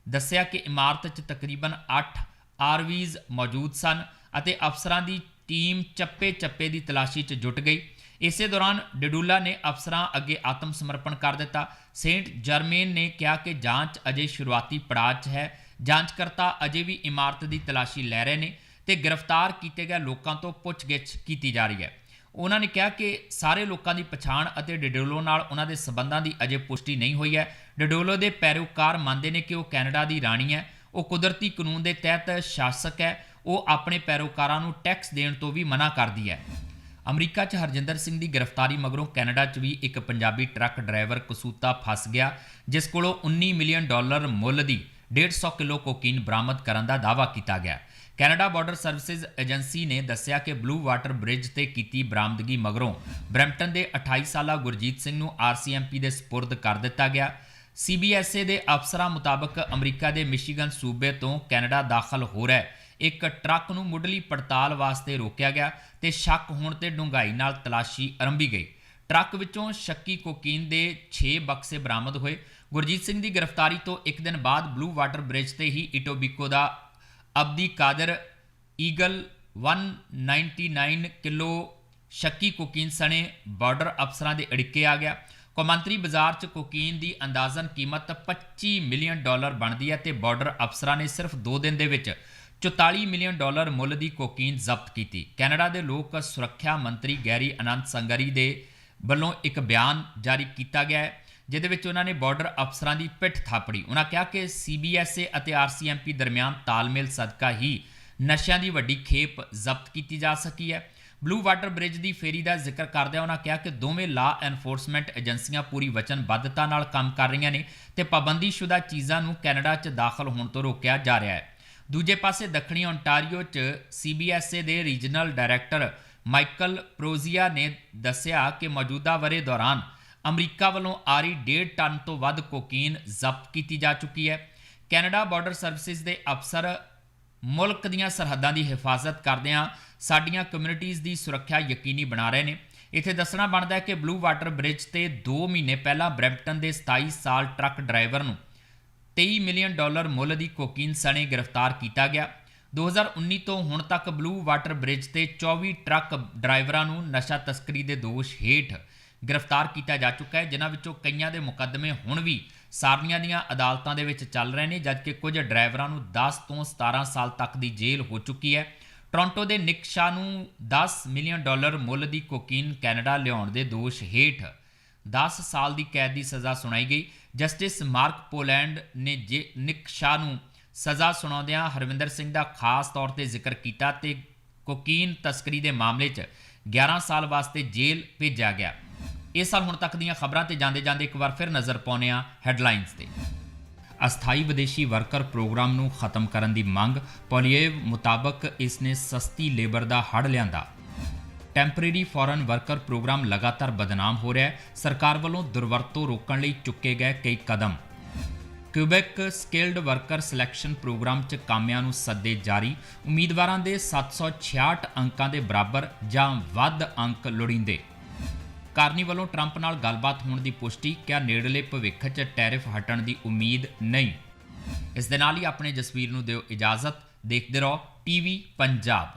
ਦੱਸਿਆ ਕਿ ਇਮਾਰਤ 'ਚ ਤਕਰੀਬਨ 8 ਆਰਵੀਜ਼ ਮੌਜੂਦ ਸਨ ਅਤੇ ਅਫਸਰਾਂ ਦੀ ਟੀਮ ਚੱਪੇ-ਚੱਪੇ ਦੀ ਤਲਾਸ਼ੀ 'ਚ ਜੁਟ ਗਈ। ਇਸੇ ਦੌਰਾਨ ਡਡੂਲਾ ਨੇ ਅਫਸਰਾਂ ਅੱਗੇ ਆਤਮ ਸਮਰਪਣ ਕਰ ਦਿੱਤਾ। ਸੇਂਟ ਜਰਮੇਨ ਨੇ ਕਿਹਾ ਕਿ ਜਾਂਚ ਅਜੇ ਸ਼ੁਰੂਆਤੀ ਪੜਾਅ 'ਚ ਹੈ। ਜਾਂਚਕਰਤਾ ਅਜੇ ਵੀ ਇਮਾਰਤ ਦੀ ਤਲਾਸ਼ੀ ਲੈ ਰਹੇ ਨੇ ਤੇ ਗ੍ਰਿਫਤਾਰ ਕੀਤੇ ਗਏ ਲੋਕਾਂ ਤੋਂ ਪੁੱਛਗਿੱਛ ਕੀਤੀ ਜਾ ਰਹੀ ਹੈ। ਉਹਨਾਂ ਨੇ ਕਿਹਾ ਕਿ ਸਾਰੇ ਲੋਕਾਂ ਦੀ ਪਛਾਣ ਅਤੇ ਡਿਡੋਲੋ ਨਾਲ ਉਹਨਾਂ ਦੇ ਸਬੰਧਾਂ ਦੀ ਅਜੇ ਪੁਸ਼ਟੀ ਨਹੀਂ ਹੋਈ ਹੈ। ਡਿਡੋਲੋ ਦੇ ਪੈਰੋਕਾਰ ਮੰਨਦੇ ਨੇ ਕਿ ਉਹ ਕੈਨੇਡਾ ਦੀ ਰਾਣੀ ਹੈ। ਉਹ ਕੁਦਰਤੀ ਕਾਨੂੰਨ ਦੇ ਤਹਿਤ ਸ਼ਾਸਕ ਹੈ। ਉਹ ਆਪਣੇ ਪੈਰੋਕਾਰਾਂ ਨੂੰ ਟੈਕਸ ਦੇਣ ਤੋਂ ਵੀ ਮਨਾ ਕਰਦੀ ਹੈ। ਅਮਰੀਕਾ 'ਚ ਹਰਜਿੰਦਰ ਸਿੰਘ ਦੀ ਗ੍ਰਿਫਤਾਰੀ ਮਗਰੋਂ ਕੈਨੇਡਾ 'ਚ ਵੀ ਇੱਕ ਪੰਜਾਬੀ ਟਰੱਕ ਡਰਾਈਵਰ ਕਸੂਤਾ ਫਸ ਗਿਆ, ਜਿਸ ਕੋਲੋਂ 19 ਮਿਲੀਅਨ ਡਾਲਰ ਮੁੱਲ ਦੀ 150 ਕਿਲੋ ਕੋਕੀਨ ਬਰਾਮਦ ਕਰਨ ਦਾ ਦਾਅਵਾ ਕੀਤਾ ਗਿਆ। ਕੈਨੇਡਾ ਬਾਰਡਰ ਸਰਵਿਸਿਜ਼ ਏਜੰਸੀ ਨੇ ਦੱਸਿਆ ਕਿ ਬਲੂ ਵਾਟਰ ਬ੍ਰਿਜ ਤੇ ਕੀਤੀ ਬਰਾਮਦਗੀ ਮਗਰੋਂ ਬ੍ਰੈਂਪਟਨ ਦੇ 28 ਸਾਲਾ ਗੁਰਜੀਤ ਸਿੰਘ ਨੂੰ ਆਰਸੀਐਮਪੀ ਦੇ ਸਪੁਰਦ ਕਰ ਦਿੱਤਾ ਗਿਆ। ਸੀਬੀਐਸਏ ਦੇ ਅਫਸਰਾਂ ਮੁਤਾਬਕ ਅਮਰੀਕਾ ਦੇ ਮਿਸ਼ੀਗਨ ਸੂਬੇ ਤੋਂ ਕੈਨੇਡਾ ਦਾਖਲ ਹੋ ਰਿਹਾ ਇੱਕ ਟਰੱਕ ਨੂੰ ਮੁੱਢਲੀ ਪੜਤਾਲ ਵਾਸਤੇ ਰੋਕਿਆ ਗਿਆ ਤੇ ਸ਼ੱਕ ਹੋਣ ਤੇ ਡੂੰਘਾਈ ਨਾਲ ਤਲਾਸ਼ੀ ਆਰੰਭੀ ਗਈ। ਟਰੱਕ ਵਿੱਚੋਂ ਸ਼ੱਕੀ ਕੋਕੀਨ ਦੇ 6 ਬਕਸੇ ਬਰਾਮਦ ਹੋਏ ਗੁਰਜੀਤ ਸਿੰਘ ਦੀ ਗ੍ਰਿਫਤਾਰੀ ਤੋਂ ਇੱਕ ਦਿਨ ਬਾਅਦ ਬਲੂ ਵਾਟਰ ਬ੍ਰਿਜ ਤੇ ਹੀ ਇਟੋਬਿਕੋ ਦਾ ਅਬਦੀ ਕਾਦਰ ਈਗਲ 199 ਕਿਲੋ ਸ਼ੱਕੀ ਕੋਕੀਨ ਸਣੇ ਬਾਰਡਰ ਅਫਸਰਾਂ ਦੇ ਅੜਿੱਕੇ ਆ ਗਿਆ। ਕੌਮਾਂਤਰੀ ਬਾਜ਼ਾਰ 'ਚ ਕੋਕੀਨ ਦੀ ਅੰਦਾਜ਼ਨ ਕੀਮਤ 25 ਮਿਲੀਅਨ ਡਾਲਰ ਬਣਦੀ ਹੈ ਤੇ ਬਾਰਡਰ ਅਫਸਰਾਂ ਨੇ ਸਿਰਫ 2 ਦਿਨ ਦੇ ਵਿੱਚ 44 ਮਿਲੀਅਨ ਡਾਲਰ ਮੁੱਲ ਦੀ ਕੋਕੀਨ ਜ਼ਬਤ ਕੀਤੀ। ਕੈਨੇਡਾ ਦੇ ਲੋਕ ਸੁਰੱਖਿਆ ਮੰਤਰੀ ਗੈਰੀ ਅਨੰਤ ਸੰਗਰੀ ਦੇ ਵੱਲੋਂ ਇੱਕ ਬਿਆਨ ਜਾਰੀ ਕੀਤਾ ਗਿਆ ਹੈ। ਜਿਹਦੇ ਵਿੱਚ ਉਹਨਾਂ ਨੇ ਬਾਰਡਰ ਅਫਸਰਾਂ ਦੀ ਪਿੱਠ ਥਾਪੜੀ। ਉਹਨਾਂ ਕਿਹਾ ਕਿ ਸੀਬੀਐਸਏ ਅਤੇ ਆਰਸੀਐਮਪੀ ਦਰਮਿਆਨ ਤਾਲਮੇਲ ਸਦਕਾ ਹੀ ਨਸ਼ਿਆਂ ਦੀ ਵੱਡੀ ਖੇਪ ਜ਼ਬਤ ਕੀਤੀ ਜਾ ਸਕੀ ਹੈ। ਬਲੂ ਵਾਟਰ ਬ੍ਰਿਜ ਦੀ ਫੇਰੀ ਦਾ ਜ਼ਿਕਰ ਕਰਦਿਆਂ ਉਹਨਾਂ ਕਿਹਾ ਕਿ ਦੋਵੇਂ ਲਾ ਐਨਫੋਰਸਮੈਂਟ ਏਜੰਸੀਆਂ ਪੂਰੀ ਵਚਨਬੱਧਤਾ ਨਾਲ ਕੰਮ ਕਰ ਰਹੀਆਂ ਨੇ ਤੇ ਪਾਬੰਦੀਸ਼ੁਦਾ ਚੀਜ਼ਾਂ ਨੂੰ ਕੈਨੇਡਾ 'ਚ ਦਾਖਲ ਹੋਣ ਤੋਂ ਰੋਕਿਆ ਜਾ ਰਿਹਾ ਹੈ। ਦੂਜੇ ਪਾਸੇ ਦੱਖਣੀ ਓਨਟਾਰੀਓ 'ਚ ਸੀਬੀਐਸਏ ਦੇ ਰੀਜਨਲ ਡਾਇਰੈਕਟਰ ਮਾਈਕਲ ਪ੍ਰੋਜ਼ੀਆ ਨੇ ਦੱਸਿਆ ਕਿ ਮੌਜੂਦਾ ਵਰੇ ਦੌਰਾਨ ਅਮਰੀਕਾ ਵੱਲੋਂ ਆ ਰਹੀ 1.5 ਟਨ ਤੋਂ ਵੱਧ ਕੋਕੀਨ ਜ਼ਬਤ ਕੀਤੀ ਜਾ ਚੁੱਕੀ ਹੈ। ਕੈਨੇਡਾ ਬਾਰਡਰ ਸਰਵਿਸਿਜ਼ ਦੇ ਅਫਸਰ ਮੁਲਕ ਦੀਆਂ ਸਰਹੱਦਾਂ ਦੀ ਹਿਫਾਜ਼ਤ ਕਰਦਿਆਂ ਸਾਡੀਆਂ ਕਮਿਊਨਿਟੀਆਂ ਦੀ ਸੁਰੱਖਿਆ ਯਕੀਨੀ ਬਣਾ ਰਹੇ ਨੇ। ਇੱਥੇ ਦੱਸਣਾ ਬਣਦਾ ਹੈ ਕਿ ਬਲੂ ਵਾਟਰ ਬ੍ਰਿਜ ਤੇ 2 ਮਹੀਨੇ ਪਹਿਲਾਂ ਬ੍ਰੈਂਪਟਨ ਦੇ 27 ਸਾਲ ਟਰੱਕ ਡਰਾਈਵਰ ਨੂੰ 23 ਮਿਲੀਅਨ ਡਾਲਰ ਮੁੱਲ ਦੀ ਕੋਕੀਨ ਸਣੇ ਗ੍ਰਿਫਤਾਰ ਕੀਤਾ ਗਿਆ। 2019 ਤੋਂ ਹੁਣ ਤੱਕ ਬਲੂ ਵਾਟਰ ਬ੍ਰਿਜ ਤੇ 24 ਟਰੱਕ ਡਰਾਈਵਰਾਂ ਨੂੰ ਨਸ਼ਾ ਤਸਕਰੀ ਦੇ ਦੋਸ਼ ਹੇਠ ਗ੍ਰਿਫਤਾਰ ਕੀਤਾ ਜਾ ਚੁੱਕਾ ਹੈ, ਜਿਨ੍ਹਾਂ ਵਿੱਚੋਂ ਕਈਆਂ ਦੇ ਮੁਕੱਦਮੇ ਹੁਣ ਵੀ ਸਾਰਨੀਆਂ ਦੀਆਂ ਅਦਾਲਤਾਂ ਦੇ ਵਿੱਚ ਚੱਲ ਰਹੇ ਨੇ, ਜਦਕਿ ਕੁਝ ਡਰਾਈਵਰਾਂ ਨੂੰ 10 ਤੋਂ 17 ਸਾਲ ਤੱਕ ਦੀ ਜੇਲ੍ਹ ਹੋ ਚੁੱਕੀ ਹੈ। ਟੋਰਾਂਟੋ ਦੇ ਨਿਕ ਸ਼ਾ ਨੂੰ 10 ਮਿਲੀਅਨ ਡਾਲਰ ਮੁੱਲ ਦੀ ਕੋਕੀਨ ਕੈਨੇਡਾ ਲਿਆਉਣ ਦੇ ਦੋਸ਼ ਹੇਠ 10 ਸਾਲ ਦੀ ਕੈਦ ਦੀ ਸਜ਼ਾ ਸੁਣਾਈ ਗਈ। ਜਸਟਿਸ ਮਾਰਕ ਪੋਲੈਂਡ ਨੇ ਜੇ ਨਿਕ ਸ਼ਾਹ ਨੂੰ ਸਜ਼ਾ ਸੁਣਾਉਂਦਿਆਂ ਹਰਵਿੰਦਰ ਸਿੰਘ ਦਾ ਖਾਸ ਤੌਰ ਤੇ ਜ਼ਿਕਰ ਕੀਤਾ ਤੇ ਕੋਕੀਨ ਤਸਕਰੀ ਦੇ ਮਾਮਲੇ 'ਚ 11 ਸਾਲ ਵਾਸਤੇ ਜੇਲ੍ਹ ਭੇਜਿਆ ਗਿਆ। ਇਸ ਸਾਲ ਹੁਣ ਤੱਕ ਦੀਆਂ ਖਬਰਾਂ ਤੇ ਜਾਂਦੇ ਜਾਂਦੇ ਇੱਕ ਵਾਰ ਫਿਰ ਨਜ਼ਰ ਪਾਉਂਦੇ ਹਾਂ ਹੈਡਲਾਈਨਸ ਤੇ। ਅਸਥਾਈ ਵਿਦੇਸ਼ੀ ਵਰਕਰ ਪ੍ਰੋਗਰਾਮ ਨੂੰ ਖਤਮ ਕਰਨ ਦੀ ਮੰਗ, ਪੋਲੀਏਵ ਮੁਤਾਬਕ ਇਸ ਨੇ ਸਸਤੀ ਲੇਬਰ ਦਾ ਹੜ ਲਿਆਂਦਾ। ਟੈਂਪਰੇਰੀ ਫੋਰਨ ਵਰਕਰ ਪ੍ਰੋਗਰਾਮ ਲਗਾਤਾਰ ਬਦਨਾਮ ਹੋ ਰਿਹਾ ਹੈ। ਸਰਕਾਰ ਵੱਲੋਂ ਦੁਰਵਰਤੋਂ ਰੋਕਣ ਲਈ ਚੁੱਕੇ ਗਏ ਕਈ ਕਦਮ। Quebec skilled worker selection program 'ਚ ਕਾਮਿਆਂ ਨੂੰ ਸੱਦੇ ਜਾਰੀ। ਉਮੀਦਵਾਰਾਂ ਦੇ 766 ਅੰਕਾਂ ਦੇ ਬਰਾਬਰ ਜਾਂ ਵੱਧ ਅੰਕ ਲੋੜੀਂਦੇ। ਕਾਰਨੀ ਵੱਲੋਂ ਟਰੰਪ ਨਾਲ ਗੱਲਬਾਤ ਹੋਣ ਦੀ ਪੁਸ਼ਟੀ ਕਿਹਾ, ਨੇੜਲੇ ਭਵਿੱਖ 'ਚ ਟੈਰਿਫ ਹਟਣ ਦੀ ਉਮੀਦ ਨਹੀਂ। ਇਸ ਦੇ ਨਾਲ ਹੀ ਆਪਣੇ ਜਸਵੀਰ ਨੂੰ ਦਿਓ ਇਜਾਜ਼ਤ। ਦੇਖਦੇ ਰਹੋ ਟੀਵੀ ਪੰਜਾਬ।